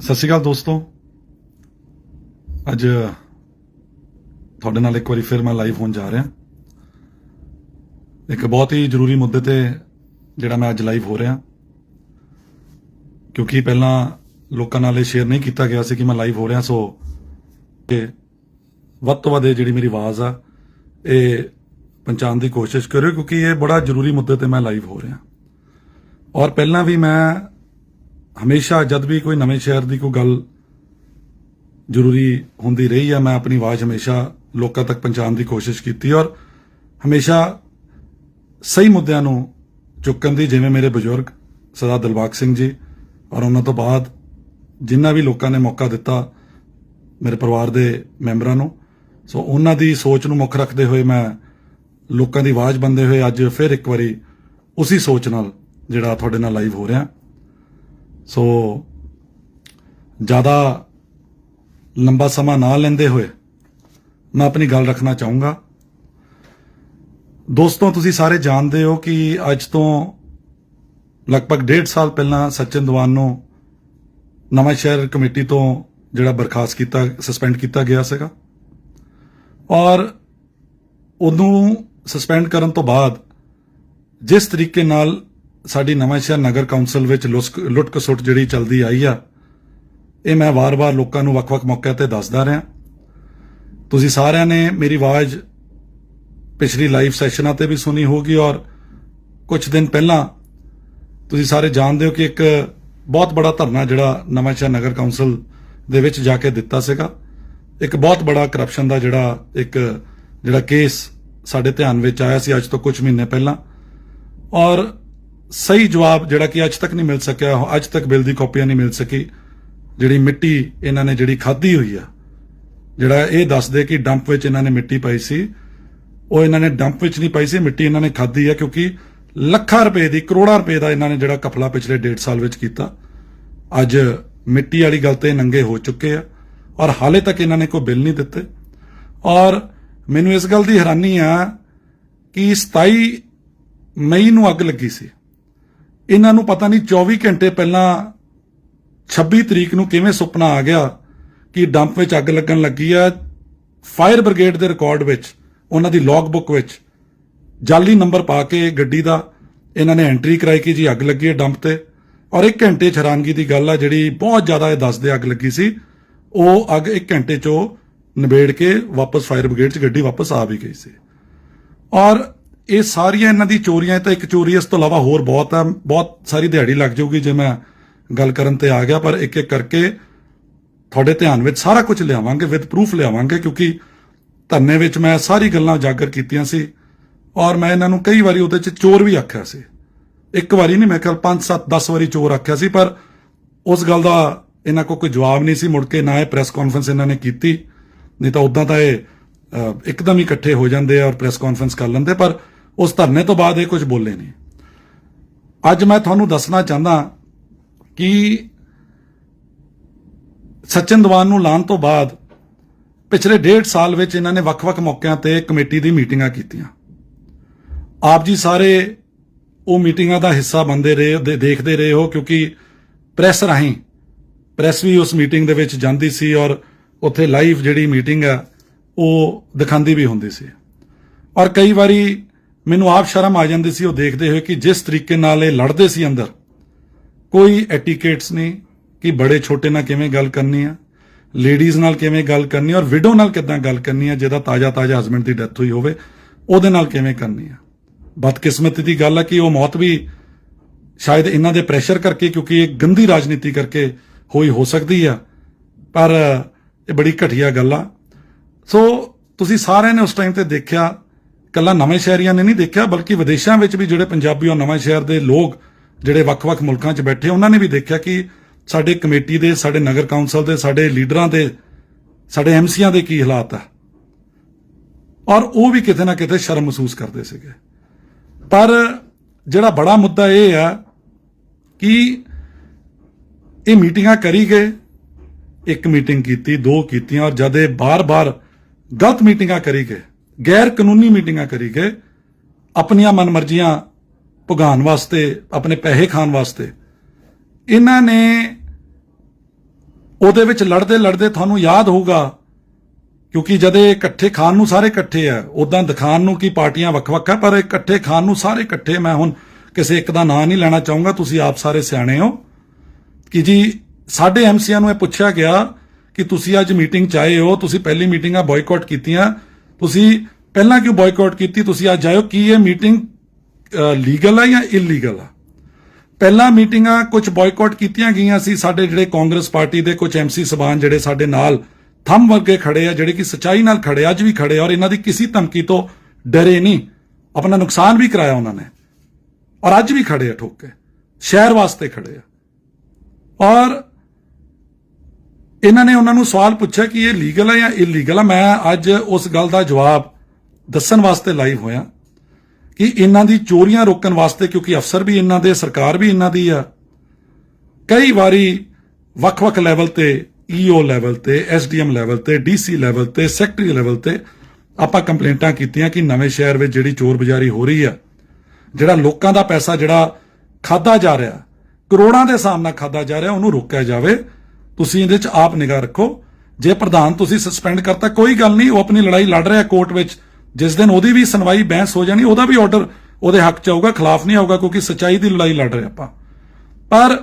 ਸਤਿ ਸ਼੍ਰੀ ਅਕਾਲ ਦੋਸਤੋ। ਅੱਜ ਤੁਹਾਡੇ ਨਾਲ ਇੱਕ ਵਾਰੀ ਫਿਰ ਮੈਂ ਲਾਈਵ ਹੋਣ ਜਾ ਰਿਹਾ। ਇੱਕ ਬਹੁਤ ਹੀ ਜ਼ਰੂਰੀ ਮੁੱਦੇ ਤੇ ਜਿਹੜਾ ਮੈਂ ਅੱਜ ਲਾਈਵ ਹੋ ਰਿਹਾ। ਕਿਉਂਕਿ ਪਹਿਲਾਂ ਲੋਕਾਂ ਨਾਲ ਇਹ ਸ਼ੇਅਰ ਨਹੀਂ ਕੀਤਾ ਗਿਆ ਸੀ ਕਿ ਮੈਂ ਲਾਈਵ ਹੋ ਰਿਹਾ, ਸੋ ਕਿ ਵੱਧ ਤੋਂ ਵੱਧ ਜਿਹੜੀ ਮੇਰੀ ਆਵਾਜ਼ ਆ, ਇਹ ਪਹੁੰਚਾਉਣ ਦੀ ਕੋਸ਼ਿਸ਼ ਕਰਿਓ, ਕਿਉਂਕਿ ਇਹ ਬੜਾ ਜ਼ਰੂਰੀ ਮੁੱਦੇ ਤੇ ਮੈਂ ਲਾਈਵ ਹੋ ਰਿਹਾ। ਔਰ ਪਹਿਲਾਂ ਵੀ ਮੈਂ ਹਮੇਸ਼ਾ ਜਦ ਵੀ ਕੋਈ ਨਵੇਂ ਸ਼ਹਿਰ ਦੀ ਕੋਈ ਗੱਲ ਜ਼ਰੂਰੀ ਹੁੰਦੀ ਰਹੀ ਹੈ, ਮੈਂ ਆਪਣੀ ਆਵਾਜ਼ ਹਮੇਸ਼ਾ ਲੋਕਾਂ ਤੱਕ ਪਹੁੰਚਾਉਣ ਦੀ ਕੋਸ਼ਿਸ਼ ਕੀਤੀ ਔਰ ਹਮੇਸ਼ਾ ਸਹੀ ਮੁੱਦਿਆਂ ਨੂੰ ਚੁੱਕਣ ਦੀ, ਜਿਵੇਂ ਮੇਰੇ ਬਜ਼ੁਰਗ ਸਰਦਾਰ ਦਿਲਬਾਗ ਸਿੰਘ ਜੀ ਔਰ ਉਹਨਾਂ ਤੋਂ ਬਾਅਦ ਜਿੰਨਾ ਵੀ ਲੋਕਾਂ ਨੇ ਮੌਕਾ ਦਿੱਤਾ ਮੇਰੇ ਪਰਿਵਾਰ ਦੇ ਮੈਂਬਰਾਂ ਨੂੰ, ਸੋ ਉਹਨਾਂ ਦੀ ਸੋਚ ਨੂੰ ਮੁੱਖ ਰੱਖਦੇ ਹੋਏ ਮੈਂ ਲੋਕਾਂ ਦੀ ਆਵਾਜ਼ ਬੰਦੇ ਹੋਏ ਅੱਜ ਫਿਰ ਇੱਕ ਵਾਰੀ ਉਸੇ ਸੋਚ ਨਾਲ ਜਿਹੜਾ ਤੁਹਾਡੇ ਨਾਲ ਲਾਈਵ ਹੋ ਰਿਹਾ। ਸੋ ਜ਼ਿਆਦਾ ਲੰਬਾ ਸਮਾਂ ਨਾ ਲੈਂਦੇ ਹੋਏ ਮੈਂ ਆਪਣੀ ਗੱਲ ਰੱਖਣਾ ਚਾਹੂੰਗਾ। ਦੋਸਤੋ, ਤੁਸੀਂ ਸਾਰੇ ਜਾਣਦੇ ਹੋ ਕਿ ਅੱਜ ਤੋਂ ਲਗਭਗ ਡੇਢ ਸਾਲ ਪਹਿਲਾਂ ਸਚਿਨ ਦਵਾਨ ਨੂੰ ਨਵਾਂ ਸ਼ਹਿਰ ਕਮੇਟੀ ਤੋਂ ਜਿਹੜਾ ਬਰਖਾਸਤ ਕੀਤਾ, ਸਸਪੈਂਡ ਕੀਤਾ ਗਿਆ ਸੀਗਾ। ਔਰ ਉਹਨੂੰ ਸਸਪੈਂਡ ਕਰਨ ਤੋਂ ਬਾਅਦ ਜਿਸ ਤਰੀਕੇ ਨਾਲ ਸਾਡੀ ਨਵਾਂਸ਼ਹਿਰ ਨਗਰ ਕੌਂਸਲ ਵਿੱਚ ਲੁਸਕ- ਲੁੱਟ ਕਸੁੱਟ ਜਿਹੜੀ ਚੱਲਦੀ ਆਈ ਆ, ਇਹ ਮੈਂ ਵਾਰ-ਵਾਰ ਲੋਕਾਂ ਨੂੰ ਵੱਖ-ਵੱਖ ਮੌਕਿਆਂ ਤੇ ਦੱਸਦਾ ਰਿਹਾ। ਤੁਸੀਂ ਸਾਰਿਆਂ ਨੇ ਮੇਰੀ ਆਵਾਜ਼ ਪਿਛਲੀ ਲਾਈਵ ਸੈਸ਼ਨਾਂ ਤੇ ਵੀ ਸੁਣੀ ਹੋਗੀ ਔਰ ਕੁਝ ਦਿਨ ਪਹਿਲਾਂ ਤੁਸੀਂ ਸਾਰੇ ਜਾਣਦੇ ਹੋ ਕਿ ਇੱਕ ਬਹੁਤ ਬੜਾ ਧਰਨਾ ਜਿਹੜਾ ਨਵਾਂਸ਼ਹਿਰ ਨਗਰ ਕੌਂਸਲ ਦੇ ਵਿੱਚ ਜਾ ਕੇ ਦਿੱਤਾ ਸੀਗਾ। ਇੱਕ ਬਹੁਤ ਬੜਾ ਕਰਪਸ਼ਨ ਦਾ ਜਿਹੜਾ ਇੱਕ ਜਿਹੜਾ ਕੇਸ ਸਾਡੇ ਧਿਆਨ ਵਿੱਚ ਆਇਆ ਸੀ ਅੱਜ ਤੋਂ ਕੁਝ ਮਹੀਨੇ ਪਹਿਲਾਂ। ਔਰ ਸਹੀ ਜਵਾਬ ਜਿਹੜਾ ਕਿ ਅੱਜ ਤੱਕ ਨਹੀਂ ਮਿਲ ਸਕਿਆ ਅੱਜ ਤੱਕ ਬਿੱਲ ਦੀ ਕਾਪੀਆਂ ਨਹੀਂ ਮਿਲ ਸਕੀ। ਜਿਹੜੀ ਮਿੱਟੀ ਇਹਨਾਂ ਨੇ ਜਿਹੜੀ ਖਾਧੀ ਹੋਈ ਆ, ਜਿਹੜਾ ਇਹ ਦੱਸਦੇ ਕਿ ਡੰਪ ਵਿੱਚ ਇਹਨਾਂ ਨੇ ਮਿੱਟੀ ਪਾਈ ਸੀ, ਉਹ ਇਹਨਾਂ ਨੇ ਡੰਪ ਵਿੱਚ ਨਹੀਂ ਪਾਈ ਸੀ, ਮਿੱਟੀ ਇਹਨਾਂ ਨੇ ਖਾਧੀ ਹੈ ਕਿਉਂਕਿ ਲੱਖਾਂ ਰੁਪਏ ਦੀ, ਕਰੋੜਾਂ ਰੁਪਏ ਦਾ ਇਹਨਾਂ ਨੇ ਜਿਹੜਾ ਕਫਲਾ ਪਿਛਲੇ 1.5 ਸਾਲ ਵਿੱਚ ਕੀਤਾ। ਅੱਜ ਮਿੱਟੀ ਵਾਲੀ ਗੱਲ ਤੇ ਨੰਗੇ ਹੋ ਚੁੱਕੇ ਆ ਔਰ ਹਾਲੇ ਤੱਕ ਇਹਨਾਂ ਨੇ ਕੋਈ ਬਿੱਲ ਨਹੀਂ ਦਿੱਤੇ। ਔਰ ਮੈਨੂੰ ਇਸ ਗੱਲ ਦੀ ਹੈਰਾਨੀ ਆ ਕਿ 27 ਮਈ ਨੂੰ ਅੱਗ ਲੱਗੀ ਸੀ। ਇਹਨਾਂ ਨੂੰ ਪਤਾ ਨਹੀਂ 24 ਘੰਟੇ ਪਹਿਲਾਂ 26 ਤਰੀਕ ਨੂੰ ਕਿਵੇਂ ਸੁਪਨਾ ਆ ਗਿਆ ਕਿ ਡੰਪ ਵਿੱਚ ਅੱਗ ਲੱਗਣ ਲੱਗੀ ਆ ਫਾਇਰ ਬ੍ਰਿਗੇਡ ਦੇ ਰਿਕਾਰਡ ਵਿੱਚ, ਉਹਨਾਂ ਦੀ ਲੌਗ ਬੁੱਕ ਵਿੱਚ ਜਾਲੀ ਨੰਬਰ ਪਾ ਕੇ ਗੱਡੀ ਦਾ ਇਹਨਾਂ ਨੇ ਐਂਟਰੀ ਕਰਾਈ ਕਿ ਜੀ ਅੱਗ ਲੱਗੀ ਹੈ ਡੰਪ ਤੇ। ਔਰ 1 ਘੰਟੇ ਚ ਹੈਰਾਨਗੀ ਦੀ ਗੱਲ ਆ, ਜਿਹੜੀ ਬਹੁਤ ਜ਼ਿਆਦਾ ਇਹ ਦੱਸਦੇ ਅੱਗ ਲੱਗੀ ਸੀ, ਉਹ ਅੱਗ 1 ਘੰਟੇ ਚੋਂ ਨਿਬੇੜ ਕੇ ਵਾਪਸ ਫਾਇਰ ਬ੍ਰਿਗੇਡ ਚ ਗੱਡੀ ਵਾਪਸ ਆ ਵੀ ਗਈ ਸੀ। ਔਰ ਇਹ ਸਾਰੀਆਂ ਇਹਨਾਂ ਦੀ ਚੋਰੀਆਂ ਤਾਂ ਇੱਕ ਚੋਰੀ, ਇਸ ਤੋਂ ਇਲਾਵਾ ਹੋਰ ਬਹੁਤ ਆ, ਬਹੁਤ ਸਾਰੀ ਦਿਹਾੜੀ ਲੱਗ ਜਾਊਗੀ ਜੇ ਮੈਂ ਗੱਲ ਕਰਨ ਤੇ ਆ ਗਿਆ, ਪਰ ਇੱਕ ਇੱਕ ਕਰਕੇ ਤੁਹਾਡੇ ਧਿਆਨ ਵਿੱਚ ਸਾਰਾ ਕੁਝ ਲਿਆਵਾਂਗੇ ਵਿਦ ਪ੍ਰੂਫ ਲਿਆਵਾਂਗੇ, ਕਿਉਂਕਿ ਧਰਨੇ ਵਿੱਚ ਮੈਂ ਸਾਰੀ ਗੱਲਾਂ ਉਜਾਗਰ ਕੀਤੀਆਂ ਸੀ ਔਰ ਮੈਂ ਇਹਨਾਂ ਨੂੰ ਕਈ ਵਾਰੀ ਉਹਦੇ 'ਚ ਚੋਰ ਵੀ ਆਖਿਆ ਸੀ। ਇੱਕ ਵਾਰੀ ਨਹੀਂ, ਮੈਂ ਕਿਹਾ 5 7 10 ਵਾਰੀ ਚੋਰ ਆਖਿਆ ਸੀ, ਪਰ ਉਸ ਗੱਲ ਦਾ ਇਹਨਾਂ ਕੋਲ ਕੋਈ ਜਵਾਬ ਨਹੀਂ ਸੀ, ਮੁੜ ਕੇ ਨਾ ਇਹ ਪ੍ਰੈਸ ਕਾਨਫਰੰਸ ਇਹਨਾਂ ਨੇ ਕੀਤੀ, ਨਹੀਂ ਤਾਂ ਉਦਾਂ ਤਾਂ ਇਹ ਇੱਕਦਮ ਹੀ ਇਕੱਠੇ ਹੋ ਜਾਂਦੇ ਆ ਔਰ ਪ੍ਰੈਸ ਕਾਨਫਰੰਸ ਕਰ ਲੈਂਦੇ, ਪਰ ਉਸ ਧਰਨੇ ਤੋਂ ਬਾਅਦ ਇਹ ਕੁਝ ਬੋਲੇ ਨਹੀਂ ਅੱਜ ਮੈਂ ਤੁਹਾਨੂੰ ਦੱਸਣਾ ਚਾਹੁੰਦਾ ਕਿ ਸਚਿਨ ਦਵਾਨ ਨੂੰ ਲਾਣ ਤੋਂ ਬਾਅਦ ਪਿਛਲੇ ਡੇਢ ਸਾਲ ਵਿੱਚ ਇਹਨਾਂ ਨੇ ਵੱਖ-ਵੱਖ ਮੌਕਿਆਂ ਤੇ ਕਮੇਟੀ ਦੀ ਮੀਟਿੰਗਾਂ ਕੀਤੀਆਂ। ਆਪ ਜੀ ਸਾਰੇ ਉਹ ਮੀਟਿੰਗਾਂ ਦਾ ਹਿੱਸਾ ਬੰਦੇ ਰਹੇ, ਦੇ- ਦੇਖਦੇ ਰਹੇ ਹੋ ਕਿਉਂਕਿ ਪ੍ਰੈਸ ਰਾਹੀਂ ਪ੍ਰੈਸ ਵੀ ਉਸ ਮੀਟਿੰਗ ਦੇ ਵਿੱਚ ਜਾਂਦੀ ਸੀ ਔਰ ਉੱਥੇ ਲਾਈਵ ਜਿਹੜੀ ਮੀਟਿੰਗ ਆ, ਉਹ ਦਿਖਾਉਂਦੀ ਵੀ ਹੁੰਦੀ ਸੀ। ਔਰ ਕਈ ਵਾਰੀ ਮੈਨੂੰ ਆਪ ਸ਼ਰਮ ਆ ਜਾਂਦੀ ਸੀ, ਉਹ ਦੇਖਦੇ ਹੋਏ ਕਿ ਜਿਸ ਤਰੀਕੇ ਨਾਲ ਇਹ ਲੜਦੇ ਸੀ ਅੰਦਰ, ਕੋਈ ਐਟੀਕੇਟਸ ਨਹੀਂ ਕਿ ਬੜੇ ਛੋਟੇ ਨਾਲ ਕਿਵੇਂ ਗੱਲ ਕਰਨੀ ਆ, ਲੇਡੀਜ਼ ਨਾਲ ਕਿਵੇਂ ਗੱਲ ਕਰਨੀ ਔਰ ਵਿਡੋ ਨਾਲ ਕਿੱਦਾਂ ਗੱਲ ਕਰਨੀ ਆ, ਜਿਹਦਾ ਤਾਜ਼ਾ ਤਾਜ਼ਾ ਹਸਬੰਡ ਦੀ ਡੈਥ ਹੋਈ ਹੋਵੇ, ਉਹਦੇ ਨਾਲ ਕਿਵੇਂ ਕਰਨੀ ਆ। ਬਦਕਿਸਮਤੀ ਦੀ ਗੱਲ ਆ ਕਿ ਉਹ ਮੌਤ ਵੀ ਸ਼ਾਇਦ ਇਹਨਾਂ ਦੇ ਪ੍ਰੈਸ਼ਰ ਕਰਕੇ, ਕਿਉਂਕਿ ਇਹ ਗੰਦੀ ਰਾਜਨੀਤੀ ਕਰਕੇ ਹੋਈ ਹੋ ਸਕਦੀ ਆ, ਪਰ ਇਹ ਬੜੀ ਘਟੀਆ ਗੱਲ ਆ। ਸੋ ਤੁਸੀਂ ਸਾਰਿਆਂ ਨੇ ਉਸ ਟਾਈਮ ਤੇ ਦੇਖਿਆ ਕੱਲਾ ਨਵੇਂ ਸ਼ਹਿਰੀਆਂ ਨੇ ਨਹੀਂ ਦੇਖਿਆ, ਬਲਕਿ ਵਿਦੇਸ਼ਾਂ ਵਿੱਚ ਵੀ ਜਿਹੜੇ ਪੰਜਾਬੀ ਔਰ ਨਵੇਂ ਸ਼ਹਿਰ ਦੇ ਲੋਕ ਜਿਹੜੇ ਵੱਖ-ਵੱਖ ਮੁਲਕਾਂ 'ਚ ਬੈਠੇ, ਉਹਨਾਂ ਨੇ ਵੀ ਦੇਖਿਆ ਕਿ ਸਾਡੇ ਕਮੇਟੀ ਦੇ, ਸਾਡੇ ਨਗਰ ਕੌਂਸਲ ਦੇ, ਸਾਡੇ ਲੀਡਰਾਂ ਦੇ, ਸਾਡੇ ਐਮਸੀਆਂ ਦੇ ਕੀ ਹਾਲਾਤ ਆ। ਔਰ ਉਹ ਵੀ ਕਿਤੇ ਨਾ ਕਿਤੇ ਸ਼ਰਮ ਮਹਿਸੂਸ ਕਰਦੇ ਸੀਗੇ। ਪਰ ਜਿਹੜਾ ਬੜਾ ਮੁੱਦਾ ਇਹ ਆ ਕਿ ਇਹ ਮੀਟਿੰਗਾਂ ਕਰੀ ਗਏ, ਇੱਕ ਮੀਟਿੰਗ ਕੀਤੀ, ਦੋ ਕੀਤੀਆਂ, ਔਰ ਜਦ ਇਹ ਬਾਰ-ਬਾਰ ਗਲਤ ਮੀਟਿੰਗਾਂ ਕਰੀ ਗਏ ਗੈਰ ਕਾਨੂੰਨੀ ਮੀਟਿੰਗਾਂ ਕਰੀ ਗਏ। ਆਪਣੀਆਂ ਮਨਮਰਜ਼ੀਆਂ ਭੁਗਾਉਣ ਵਾਸਤੇ, ਆਪਣੇ ਪੈਸੇ ਖਾਣ ਵਾਸਤੇ। ਇਹਨਾਂ ਨੇ ਉਹਦੇ ਵਿੱਚ ਲੜਦੇ ਲੜਦੇ ਤੁਹਾਨੂੰ ਯਾਦ ਹੋਊਗਾ, ਕਿਉਂਕਿ ਜਦੇ ਇਕੱਠੇ ਖਾਣ ਨੂੰ ਸਾਰੇ ਇਕੱਠੇ ਆ ਉਦਾਂ ਦਿਖਾਣ ਨੂੰ ਕੀ ਪਾਰਟੀਆਂ ਵੱਖ-ਵੱਖ ਆ, ਪਰ ਇਕੱਠੇ ਖਾਣ ਨੂੰ ਸਾਰੇ ਇਕੱਠੇ, ਮੈਂ ਹੁਣ ਕਿਸੇ ਇੱਕ ਦਾ ਨਾਂ ਨਹੀਂ ਲੈਣਾ ਚਾਹੂੰਗਾ, ਤੁਸੀਂ ਆਪ ਸਾਰੇ ਸਿਆਣੇ ਹੋ। ਕਿ ਜੀ, ਸਾਡੇ ਐਮਸੀਆਂ ਨੂੰ ਇਹ ਪੁੱਛਿਆ ਗਿਆ ਕਿ ਤੁਸੀਂ ਅੱਜ ਮੀਟਿੰਗ 'ਚ ਆਏ ਹੋ, ਤੁਸੀਂ ਪਹਿਲੀ ਮੀਟਿੰਗਾਂ ਬਾਇਕਾਟ ਕੀਤੀਆਂ ਤੁਸੀਂ ਪਹਿਲਾਂ ਕਿਉਂ ਬਾਇਕਾਟ ਕੀਤੀ? ਤੁਸੀਂ ਅੱਜ ਆਇਓ। ਕੀ ਇਹ ਮੀਟਿੰਗ ਲੀਗਲ ਆ ਜਾਂ ਇਲੀਗਲ ਆ? ਪਹਿਲਾਂ ਮੀਟਿੰਗਾਂ ਕੁਝ ਬਾਇਕਾਟ ਕੀਤੀਆਂ ਗਈਆਂ ਸੀ। ਸਾਡੇ ਜਿਹੜੇ ਕਾਂਗਰਸ ਪਾਰਟੀ ਦੇ ਕੁਝ ਐਮਸੀ ਸਬਾਨ ਜਿਹੜੇ ਸਾਡੇ ਨਾਲ ਥੰਮ ਵਰਗੇ ਖੜੇ ਆ, ਜਿਹੜੇ ਕਿ ਸਚਾਈ ਨਾਲ ਖੜੇ, ਅੱਜ ਵੀ ਖੜੇ ਔਰ ਇਹਨਾਂ ਦੀ ਕਿਸੇ ਧਮਕੀ ਤੋਂ ਡਰੇ ਨਹੀਂ। ਆਪਣਾ ਨੁਕਸਾਨ ਵੀ ਕਰਾਇਆ ਉਹਨਾਂ ਨੇ। ਔਰ ਅੱਜ ਵੀ ਖੜੇ ਆ, ਠੋਕ ਕੇ। ਸ਼ਹਿਰ ਵਾਸਤੇ ਖੜੇ ਆ। ਔਰ ਇਹਨਾਂ ਨੇ ਉਹਨਾਂ ਨੂੰ ਸਵਾਲ ਪੁੱਛਿਆ ਕਿ ਇਹ ਲੀਗਲ ਹੈ ਜਾਂ ਇਲੀਗਲ ਹੈ ਮੈਂ ਅੱਜ ਉਸ ਗੱਲ ਦਾ ਜਵਾਬ ਦੱਸਣ ਵਾਸਤੇ ਲਾਈਵ ਹੋਇਆ ਕਿ ਇਹਨਾਂ ਦੀ ਚੋਰੀਆਂ ਰੋਕਣ ਵਾਸਤੇ, ਕਿਉਂਕਿ ਅਫਸਰ ਵੀ ਇਹਨਾਂ ਦੇ, ਸਰਕਾਰ ਵੀ ਇਹਨਾਂ ਦੀ ਆ, ਕਈ ਵਾਰੀ ਵੱਖ-ਵੱਖ ਲੈਵਲ ਤੇ ਈਓ ਲੈਵਲ ਤੇ ਐਸਡੀਐਮ ਲੈਵਲ ਤੇ ਡੀਸੀ ਲੈਵਲ ਤੇ ਸੈਕਟਰੀ ਲੈਵਲ ਤੇ ਆਪਾਂ ਕੰਪਲੇਂਟਾਂ ਕੀਤੀਆਂ ਕਿ ਨਵੇਂ ਸ਼ਹਿਰ ਵਿੱਚ ਜਿਹੜੀ ਚੋਰ ਬਜ਼ਾਰੀ ਹੋ ਰਹੀ ਆ, ਜਿਹੜਾ ਲੋਕਾਂ ਦਾ ਪੈਸਾ ਜਿਹੜਾ ਖਾਦਾ ਜਾ ਰਿਹਾ, ਕਰੋੜਾਂ ਦੇ ਹਿਸਾਬ ਨਾਲ ਖਾਦਾ ਜਾ ਰਿਹਾ, ਉਹਨੂੰ ਰੋਕਿਆ ਜਾਵੇ। ਤੁਸੀਂ ਇਹਦੇ 'ਚ ਆਪ ਨਿਗਾਹ ਰੱਖੋ। ਜੇ ਪ੍ਰਧਾਨ ਤੁਸੀਂ ਸਸਪੈਂਡ ਕਰਤਾ, ਕੋਈ ਗੱਲ ਨਹੀਂ, ਉਹ ਆਪਣੀ ਲੜਾਈ ਲੜ ਰਿਹਾ ਕੋਰਟ ਵਿੱਚ। ਜਿਸ ਦਿਨ ਉਹਦੀ ਵੀ ਸੁਣਵਾਈ ਬਹਿਸ ਹੋ ਜਾਣੀ, ਉਹਦਾ ਵੀ ਆਰਡਰ ਉਹਦੇ ਹੱਕ 'ਚ ਆਊਗਾ, ਖਿਲਾਫ ਨਹੀਂ ਆਊਗਾ, ਕਿਉਂਕਿ ਸੱਚਾਈ ਦੀ ਲੜਾਈ ਲੜ ਰਹੇ ਆਪਾਂ। ਪਰ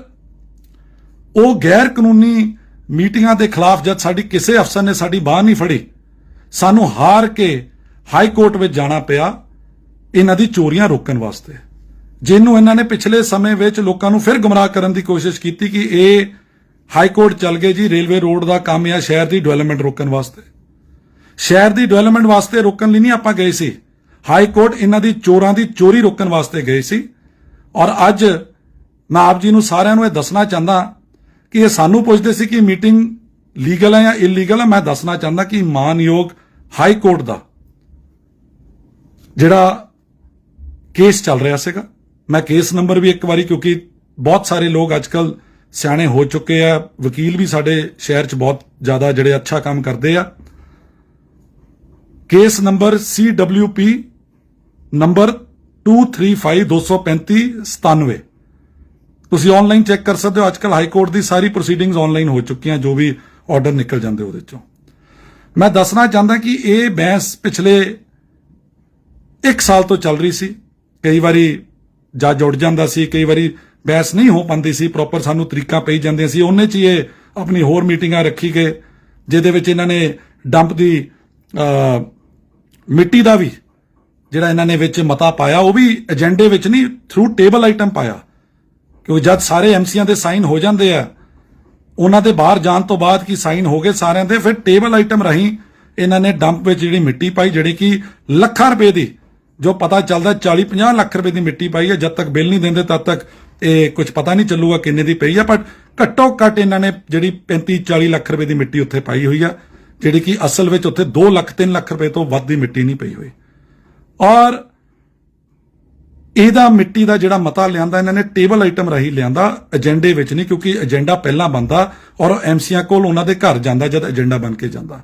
ਉਹ ਗੈਰ ਕਾਨੂੰਨੀ ਮੀਟਿੰਗਾਂ ਦੇ ਖਿਲਾਫ ਜਦ ਸਾਡੀ ਕਿਸੇ ਅਫਸਰ ਨੇ ਸਾਡੀ ਬਾਹ ਨਹੀਂ ਫੜੀ, ਸਾਨੂੰ ਹਾਰ ਕੇ ਹਾਈ ਕੋਰਟ ਵਿੱਚ ਜਾਣਾ ਪਿਆ, ਇਹਨਾਂ ਦੀ ਚੋਰੀਆਂ ਰੋਕਣ ਵਾਸਤੇ। ਜਿਹਨੂੰ ਇਹਨਾਂ ਨੇ ਪਿਛਲੇ ਸਮੇਂ ਵਿੱਚ ਲੋਕਾਂ ਨੂੰ ਫਿਰ ਗੁੰਮਰਾਹ ਕਰਨ ਦੀ ਕੋਸ਼ਿਸ਼ ਕੀਤੀ ਕਿ ਇਹ ਹਾਈ ਕੋਰਟ ਚੱਲ ਗਏ ਜੀ, ਰੇਲਵੇ ਰੋਡ ਦਾ ਕੰਮ ਆ ਸ਼ਹਿਰ ਦੀ ਡਿਵੈਲਪਮੈਂਟ ਰੋਕਣ ਵਾਸਤੇ। ਸ਼ਹਿਰ ਦੀ ਡਿਵੈਲਪਮੈਂਟ ਵਾਸਤੇ ਰੋਕਣ ਲਈ ਨਹੀਂ ਆਪਾਂ ਗਏ ਸੀ। ਹਾਈ ਕੋਰਟ ਇਹਨਾਂ ਦੀ ਚੋਰਾਂ ਦੀ ਚੋਰੀ ਰੋਕਣ ਵਾਸਤੇ ਗਏ ਸੀ। ਔਰ ਅੱਜ ਮੈਂ ਆਪ ਜੀ ਨੂੰ ਸਾਰਿਆਂ ਨੂੰ ਇਹ ਦੱਸਣਾ ਚਾਹੁੰਦਾ ਕਿ ਇਹ ਸਾਨੂੰ ਪੁੱਛਦੇ ਸੀ ਕਿ ਮੀਟਿੰਗ ਲੀਗਲ ਹੈ ਜਾਂ ਇਲੀਗਲ ਹੈ। ਮੈਂ ਦੱਸਣਾ ਚਾਹੁੰਦਾ ਕਿ ਮਾਨਯੋਗ ਹਾਈ ਕੋਰਟ ਦਾ ਜਿਹੜਾ ਕੇਸ ਚੱਲ ਰਿਹਾ ਸੀਗਾ, ਮੈਂ ਕੇਸ ਨੰਬਰ ਵੀ ਇੱਕ ਵਾਰੀ ਕਿਉਂਕਿ ਬਹੁਤ ਸਾਰੇ ਲੋਕ ਅੱਜਕੱਲ ਸਿਆਣੇ ਹੋ ਚੁੱਕੇ ਆ, ਵਕੀਲ ਵੀ ਸਾਡੇ ਸ਼ਹਿਰ 'ਚ ਬਹੁਤ ਜ਼ਿਆਦਾ ਜਿਹੜੇ ਅੱਛਾ ਕੰਮ ਕਰਦੇ ਆ। ਕੇਸ ਨੰਬਰ CWP ਨੰਬਰ 23523597 ਤੁਸੀਂ ਆਨਲਾਈਨ ਚੈੱਕ ਕਰ ਸਕਦੇ ਹੋ ਅੱਜਕੱਲ ਹਾਈ ਕੋਰਟ ਦੀ ਸਾਰੀ ਪ੍ਰੋਸੀਡਿੰਗਸ ਆਨਲਾਈਨ ਹੋ ਚੁੱਕੀਆਂ, ਜੋ ਵੀ ਆਰਡਰ ਨਿਕਲ ਜਾਂਦੇ ਉਹਦੇ ਚੋਂ। ਮੈਂ ਦੱਸਣਾ ਚਾਹੁੰਦਾ ਕਿ ਇਹ ਬਹਿਸ ਪਿਛਲੇ 1 ਸਾਲ ਤੋਂ ਚੱਲ ਰਹੀ ਸੀ। ਕਈ ਵਾਰੀ ਜੱਜ ਉੱਡ ਜਾਂਦਾ ਸੀ, ਕਈ ਵਾਰੀ ਬਹਿਸ ਨਹੀਂ ਹੋ ਪਾਉਂਦੀ ਸੀ ਪ੍ਰੋਪਰ ਸਾਨੂੰ ਤਰੀਕਾਂ ਪਈ ਜਾਂਦੀਆਂ ਸੀ। ਉਹਨੇ ਚ ਹੀ ਇਹ ਆਪਣੀ ਹੋਰ ਮੀਟਿੰਗਾਂ ਰੱਖੀ ਗਏ, ਜਿਹਦੇ ਵਿੱਚ ਇਹਨਾਂ ਨੇ ਡੰਪ ਦੀ ਮਿੱਟੀ ਦਾ ਵੀ ਜਿਹੜਾ ਇਹਨਾਂ ਨੇ ਵਿੱਚ ਮਤਾ ਪਾਇਆ, ਉਹ ਵੀ ਏਜੰਡੇ ਵਿੱਚ ਨਹੀਂ ਥਰੂ ਟੇਬਲ ਆਈਟਮ ਪਾਇਆ। ਕਿਉਂਕਿ ਜਦ ਸਾਰੇ ਐਮਸੀਆਂ ਦੇ ਸਾਈਨ ਹੋ ਜਾਂਦੇ ਆ, ਉਹਨਾਂ ਦੇ ਬਾਹਰ ਜਾਣ ਤੋਂ ਬਾਅਦ ਕੀ ਸਾਈਨ ਹੋ ਗਏ ਸਾਰਿਆਂ ਦੇ, ਫਿਰ ਟੇਬਲ ਆਈਟਮ ਰਹੀ ਇਹਨਾਂ ਨੇ ਡੰਪ ਵਿੱਚ ਜਿਹੜੀ ਮਿੱਟੀ ਪਾਈ, ਜਿਹੜੀ ਕਿ ਲੱਖਾਂ ਰੁਪਏ ਦੀ, ਜੋ ਪਤਾ ਚੱਲਦਾ 40 50 ਲੱਖ ਰੁਪਏ ਦੀ ਮਿੱਟੀ ਪਾਈ ਹੈ, ਜਦ ਤੱਕ ਬਿੱਲ ਨਹੀਂ ਦਿੰਦੇ, ਤਦ ਤੱਕ ਇਹ ਕੁਝ ਪਤਾ ਨਹੀਂ ਚੱਲੂਗਾ ਕਿੰਨੇ ਦੀ ਪਈ ਹੈ ਪਰ ਘੱਟੋ ਘੱਟ ਇਹਨਾਂ ਨੇ ਜਿਹੜੀ 35 40 ਲੱਖ ਰੁਪਏ ਦੀ ਮਿੱਟੀ ਉੱਥੇ ਪਾਈ ਹੋਈ ਆ, ਜਿਹੜੀ ਕਿ ਅਸਲ ਵਿੱਚ ਉੱਥੇ 2 ਲੱਖ 3 ਲੱਖ ਰੁਪਏ ਤੋਂ ਵੱਧ ਦੀ ਮਿੱਟੀ ਨਹੀਂ ਪਈ ਹੋਈ। ਔਰ ਇਹਦਾ ਮਿੱਟੀ ਦਾ ਜਿਹੜਾ ਮਤਾ ਲਿਆਂਦਾ, ਇਹਨਾਂ ਨੇ ਟੇਬਲ ਆਈਟਮ ਰਾਹੀਂ ਲਿਆਂਦਾ, ਏਜੰਡੇ ਵਿੱਚ ਨਹੀਂ, ਕਿਉਂਕਿ ਏਜੰਡਾ ਪਹਿਲਾਂ ਬੰਦਾ ਔਰ ਐਮਸੀਆਂ ਕੋਲ ਉਹਨਾਂ ਦੇ ਘਰ ਜਾਂਦਾ ਜਦ ਏਜੰਡਾ ਬਣ ਕੇ ਜਾਂਦਾ।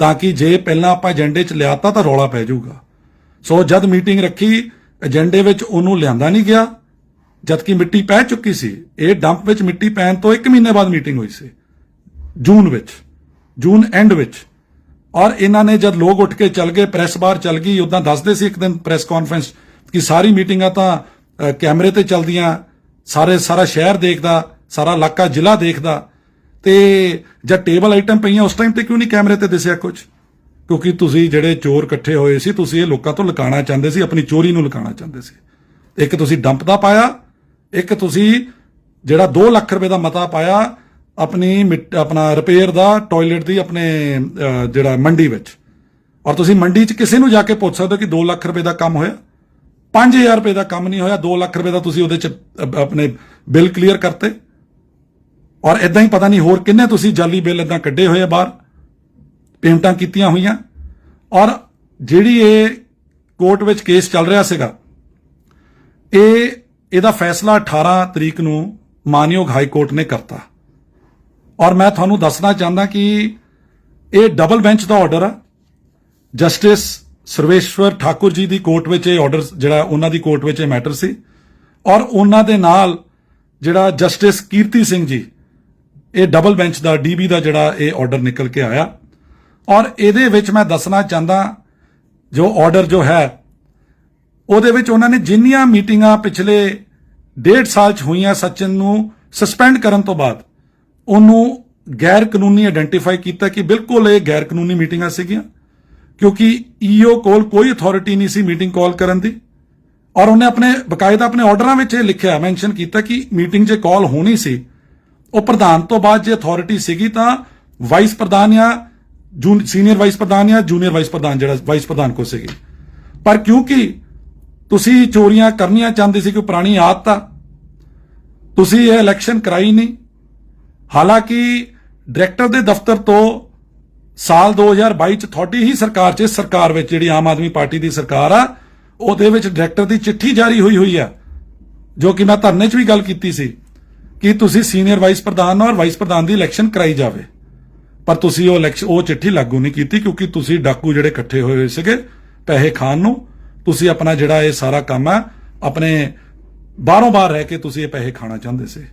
ਤਾਂ ਕਿ ਜੇ ਪਹਿਲਾਂ ਆਪਾਂ ਏਜੰਡੇ 'ਚ ਲਿਆਤਾ ਤਾਂ ਰੌਲਾ ਪੈ ਜਾਊਗਾ। ਸੋ ਜਦ ਮੀਟਿੰਗ ਰੱਖੀ, ਏਜੰਡੇ ਵਿੱਚ ਉਹਨੂੰ ਲਿਆਂਦਾ ਨਹੀਂ ਗਿਆ ਜਦਕਿ ਮਿੱਟੀ ਪੈ ਚੁੱਕੀ ਸੀ, ਇਹ ਡੰਪ ਵਿੱਚ ਮਿੱਟੀ ਪੈਣ ਤੋਂ 1 ਮਹੀਨੇ ਬਾਅਦ ਮੀਟਿੰਗ ਹੋਈ ਸੀ, ਜੂਨ ਵਿੱਚ, ਜੂਨ ਐਂਡ ਵਿੱਚ। ਔਰ ਇਹਨਾਂ ਨੇ ਜਦ ਲੋਕ ਉੱਠ ਕੇ ਚੱਲ ਗਏ, ਪ੍ਰੈਸ ਬਾਹਰ ਚੱਲ ਗਈ ਉਦਾਂ ਦੱਸਦੇ ਸੀ ਇੱਕ ਦਿਨ ਪ੍ਰੈਸ ਕਾਨਫਰੰਸ ਕਿ ਸਾਰੀ ਮੀਟਿੰਗਾਂ ਤਾਂ ਕੈਮਰੇ ਤੇ ਚੱਲਦੀਆਂ, ਸਾਰੇ, ਸਾਰਾ ਸ਼ਹਿਰ ਦੇਖਦਾ, ਸਾਰਾ ਇਲਾਕਾ ਜ਼ਿਲ੍ਹਾ ਦੇਖਦਾ। ਤੇ ਜਦ ਟੇਬਲ ਆਈਟਮ ਪਈਆਂ, ਉਸ ਟਾਈਮ ਤੇ ਕਿਉਂ ਨਹੀਂ ਕੈਮਰੇ ਤੇ ਦਿਸਿਆ ਕੁਝ ਕਿਉਂਕਿ ਤੁਸੀਂ ਜਿਹੜੇ ਚੋਰ ਇਕੱਠੇ ਹੋਏ ਸੀ, ਤੁਸੀਂ ਇਹ ਲੋਕਾਂ ਤੋਂ ਲੁਕਾਉਣਾ ਚਾਹੁੰਦੇ ਸੀ, ਆਪਣੀ ਚੋਰੀ ਨੂੰ ਲੁਕਾਉਣਾ ਚਾਹੁੰਦੇ ਸੀ। ਇੱਕ ਤੁਸੀਂ ਡੰਪ ਦਾ ਪਾਇਆ ਇੱਕ ਤੁਸੀਂ ਜਿਹੜਾ 2 ਲੱਖ ਰੁਪਏ ਦਾ ਮਤਾ ਪਾਇਆ ਆਪਣੀ ਮਿੱਟ- ਆਪਣਾ ਰਿਪੇਅਰ ਦਾ ਟਾਇਲਟ ਦੀ ਆਪਣੇ ਜਿਹੜਾ ਮੰਡੀ ਵਿੱਚ। ਔਰ ਤੁਸੀਂ ਮੰਡੀ 'ਚ ਕਿਸੇ ਨੂੰ ਜਾ ਕੇ ਪੁੱਛ ਸਕਦੇ ਹੋ ਕਿ 2 ਲੱਖ ਰੁਪਏ ਦਾ ਕੰਮ ਹੋਇਆ? 5000 ਰੁਪਏ ਦਾ ਕੰਮ ਨਹੀਂ ਹੋਇਆ 2 ਲੱਖ ਰੁਪਏ ਦਾ ਤੁਸੀਂ ਉਹਦੇ 'ਚ ਆਪਣੇ ਬਿੱਲ ਕਲੀਅਰ ਕਰਤੇ। ਔਰ ਇਦਾਂ ਹੀ ਪਤਾ ਨਹੀਂ ਹੋਰ ਕਿੰਨੇ ਤੁਸੀਂ ਜਾਲੀ ਬਿੱਲ ਇਦਾਂ ਕੱਢੇ ਹੋਏ ਆ ਬਾਹਰ। ਪੇਮੈਂਟਾਂ ਕੀਤੀਆਂ ਹੋਈਆਂ। ਔਰ ਜਿਹੜੀ ਇਹ ਕੋਰਟ ਵਿੱਚ ਕੇਸ ਚੱਲ ਰਿਹਾ ਸੀਗਾ, ਇਹ ਇਹਦਾ ਫੈਸਲਾ 18 ਤਰੀਕ ਨੂੰ ਮਾਨਯੋਗ ਹਾਈ ਕੋਰਟ ਨੇ ਕਰਤਾ। ਔਰ ਮੈਂ ਤੁਹਾਨੂੰ ਦੱਸਣਾ ਚਾਹੁੰਦਾ ਕਿ ਇਹ ਡਬਲ ਬੈਂਚ ਦਾ ਆਰਡਰ ਆ। ਜਸਟਿਸ ਸਰਵੇਸ਼ਵਰ ਠਾਕੁਰ ਜੀ ਦੀ ਕੋਰਟ ਵਿੱਚ ਇਹ ਆਰਡਰ ਜਿਹੜਾ ਉਹਨਾਂ ਦੀ ਕੋਰਟ ਵਿੱਚ ਇਹ ਮੈਟਰ ਸੀ। ਔਰ ਉਹਨਾਂ ਦੇ ਨਾਲ ਜਿਹੜਾ ਜਸਟਿਸ ਕੀਰਤੀ ਸਿੰਘ ਜੀ, ਇਹ ਡਬਲ ਬੈਂਚ ਦਾ ਡੀਬੀ ਦਾ ਜਿਹੜਾ ਇਹ ਆਰਡਰ ਨਿਕਲ ਕੇ ਆਇਆ। ਔਰ ਇਹਦੇ ਵਿੱਚ ਮੈਂ ਦੱਸਣਾ ਚਾਹੁੰਦਾ, ਜੋ ਆਰਡਰ ਜੋ ਹੈ ਉਹਦੇ ਵਿੱਚ ਉਹਨਾਂ ਨੇ ਜਿੰਨੀਆਂ ਮੀਟਿੰਗਾਂ ਪਿਛਲੇ ਡੇਢ ਸਾਲ ਚ ਹੋਈਆਂ ਸਚਿਨ ਨੂੰ ਸਸਪੈਂਡ ਕਰਨ ਤੋਂ ਬਾਅਦ, ਉਹਨੂੰ ਗੈਰ ਕਾਨੂੰਨੀ ਆਇਡੈਂਟੀਫਾਈ ਕੀਤਾ ਕਿ ਬਿਲਕੁਲ ਇਹ ਗੈਰ ਕਾਨੂੰਨੀ ਮੀਟਿੰਗਾਂ ਸੀਗੀਆਂ, ਕਿਉਂਕਿ ਈਓ ਕੋਲ ਕੋਈ ਅਥਾਰਟੀ ਨਹੀਂ ਸੀ ਮੀਟਿੰਗ ਕਾਲ ਕਰਨ ਦੀ। ਔਰ ਉਹਨੇ ਆਪਣੇ, ਬਕਾਇਦਾ ਆਪਣੇ ਆਰਡਰਾਂ ਵਿੱਚ ਇਹ ਲਿਖਿਆ, ਮੈਂਸ਼ਨ ਕੀਤਾ ਕਿ ਮੀਟਿੰਗ ਜੇ ਕਾਲ ਹੋਣੀ ਸੀ, ਉਹ ਪ੍ਰਧਾਨ ਤੋਂ ਬਾਅਦ ਜੇ ਅਥਾਰਟੀ ਸੀਗੀ ਤਾਂ ਵਾਈਸ ਪ੍ਰਧਾਨ ਜਾਂ ਜੂਨ ਸੀਨੀਅਰ ਵਾਈਸ ਪ੍ਰਧਾਨ ਜਾਂ ਜੂਨੀਅਰ ਵਾਈਸ ਪ੍ਰਧਾਨ ਜਿਹੜਾ ਵਾਈਸ ਪ੍ਰਧਾਨ ਕੋ ਸੀਗੀ। ਪਰ ਕਿਉਂਕਿ ਤੁਸੀਂ ਚੋਰੀਆਂ ਕਰਨੀਆਂ ਚਾਹੁੰਦੇ ਸੀ ਕਿ ਪੁਰਾਣੀ ਆਦਤ ਆ? ਤੁਸੀਂ ਇਹ ਇਲੈਕਸ਼ਨ ਕਰਾਈ ਨਹੀਂ। ਹਾਲਾਂਕਿ ਡਾਇਰੈਕਟਰ ਦੇ ਦਫ਼ਤਰ ਤੋਂ ਸਾਲ 2022 ਚ ਤੁਹਾਡੀ ਹੀ ਸਰਕਾਰ ਚ, ਇਸ ਸਰਕਾਰ ਵਿੱਚ ਜਿਹੜੀ ਆਮ ਆਦਮੀ ਪਾਰਟੀ ਦੀ ਸਰਕਾਰ ਆ, ਉਹਦੇ ਵਿੱਚ ਡਾਇਰੈਕਟਰ ਦੀ ਚਿੱਠੀ ਜਾਰੀ ਹੋਈ ਹੋਈ ਆ, ਜੋ ਕਿ ਮੈਂ ਧਰਨੇ 'ਚ ਵੀ ਗੱਲ ਕੀਤੀ ਸੀ ਕਿ ਤੁਸੀਂ ਸੀਨੀਅਰ ਵਾਈਸ ਪ੍ਰਧਾਨ ਔਰ ਵਾਈਸ ਪ੍ਰਧਾਨ ਦੀ ਇਲੈਕਸ਼ਨ ਕਰਾਈ ਜਾਵੇ। ਪਰ ਤੁਸੀਂ ਉਹ ਇਲੈਕਸ਼ਨ ਉਹ ਚਿੱਠੀ ਲਾਗੂ ਨਹੀਂ ਕੀਤੀ ਕਿਉਂਕਿ ਤੁਸੀਂ ਡਾਕੂ ਜਿਹੜੇ ਇਕੱਠੇ ਹੋਏ ਹੋਏ ਸੀਗੇ, ਪੈਸੇ ਖਾਣ ਨੂੰ ਤੁਸੀਂ ਆਪਣਾ ਜਿਹੜਾ ਇਹ ਸਾਰਾ ਕੰਮ ਹੈ ਆਪਣੇ ਬਾਹਰੋਂ ਬਾਹਰ ਰਹਿ ਕੇ ਤੁਸੀਂ ਇਹ ਪੈਸੇ ਖਾਣਾ ਚਾਹੁੰਦੇ ਸੀ।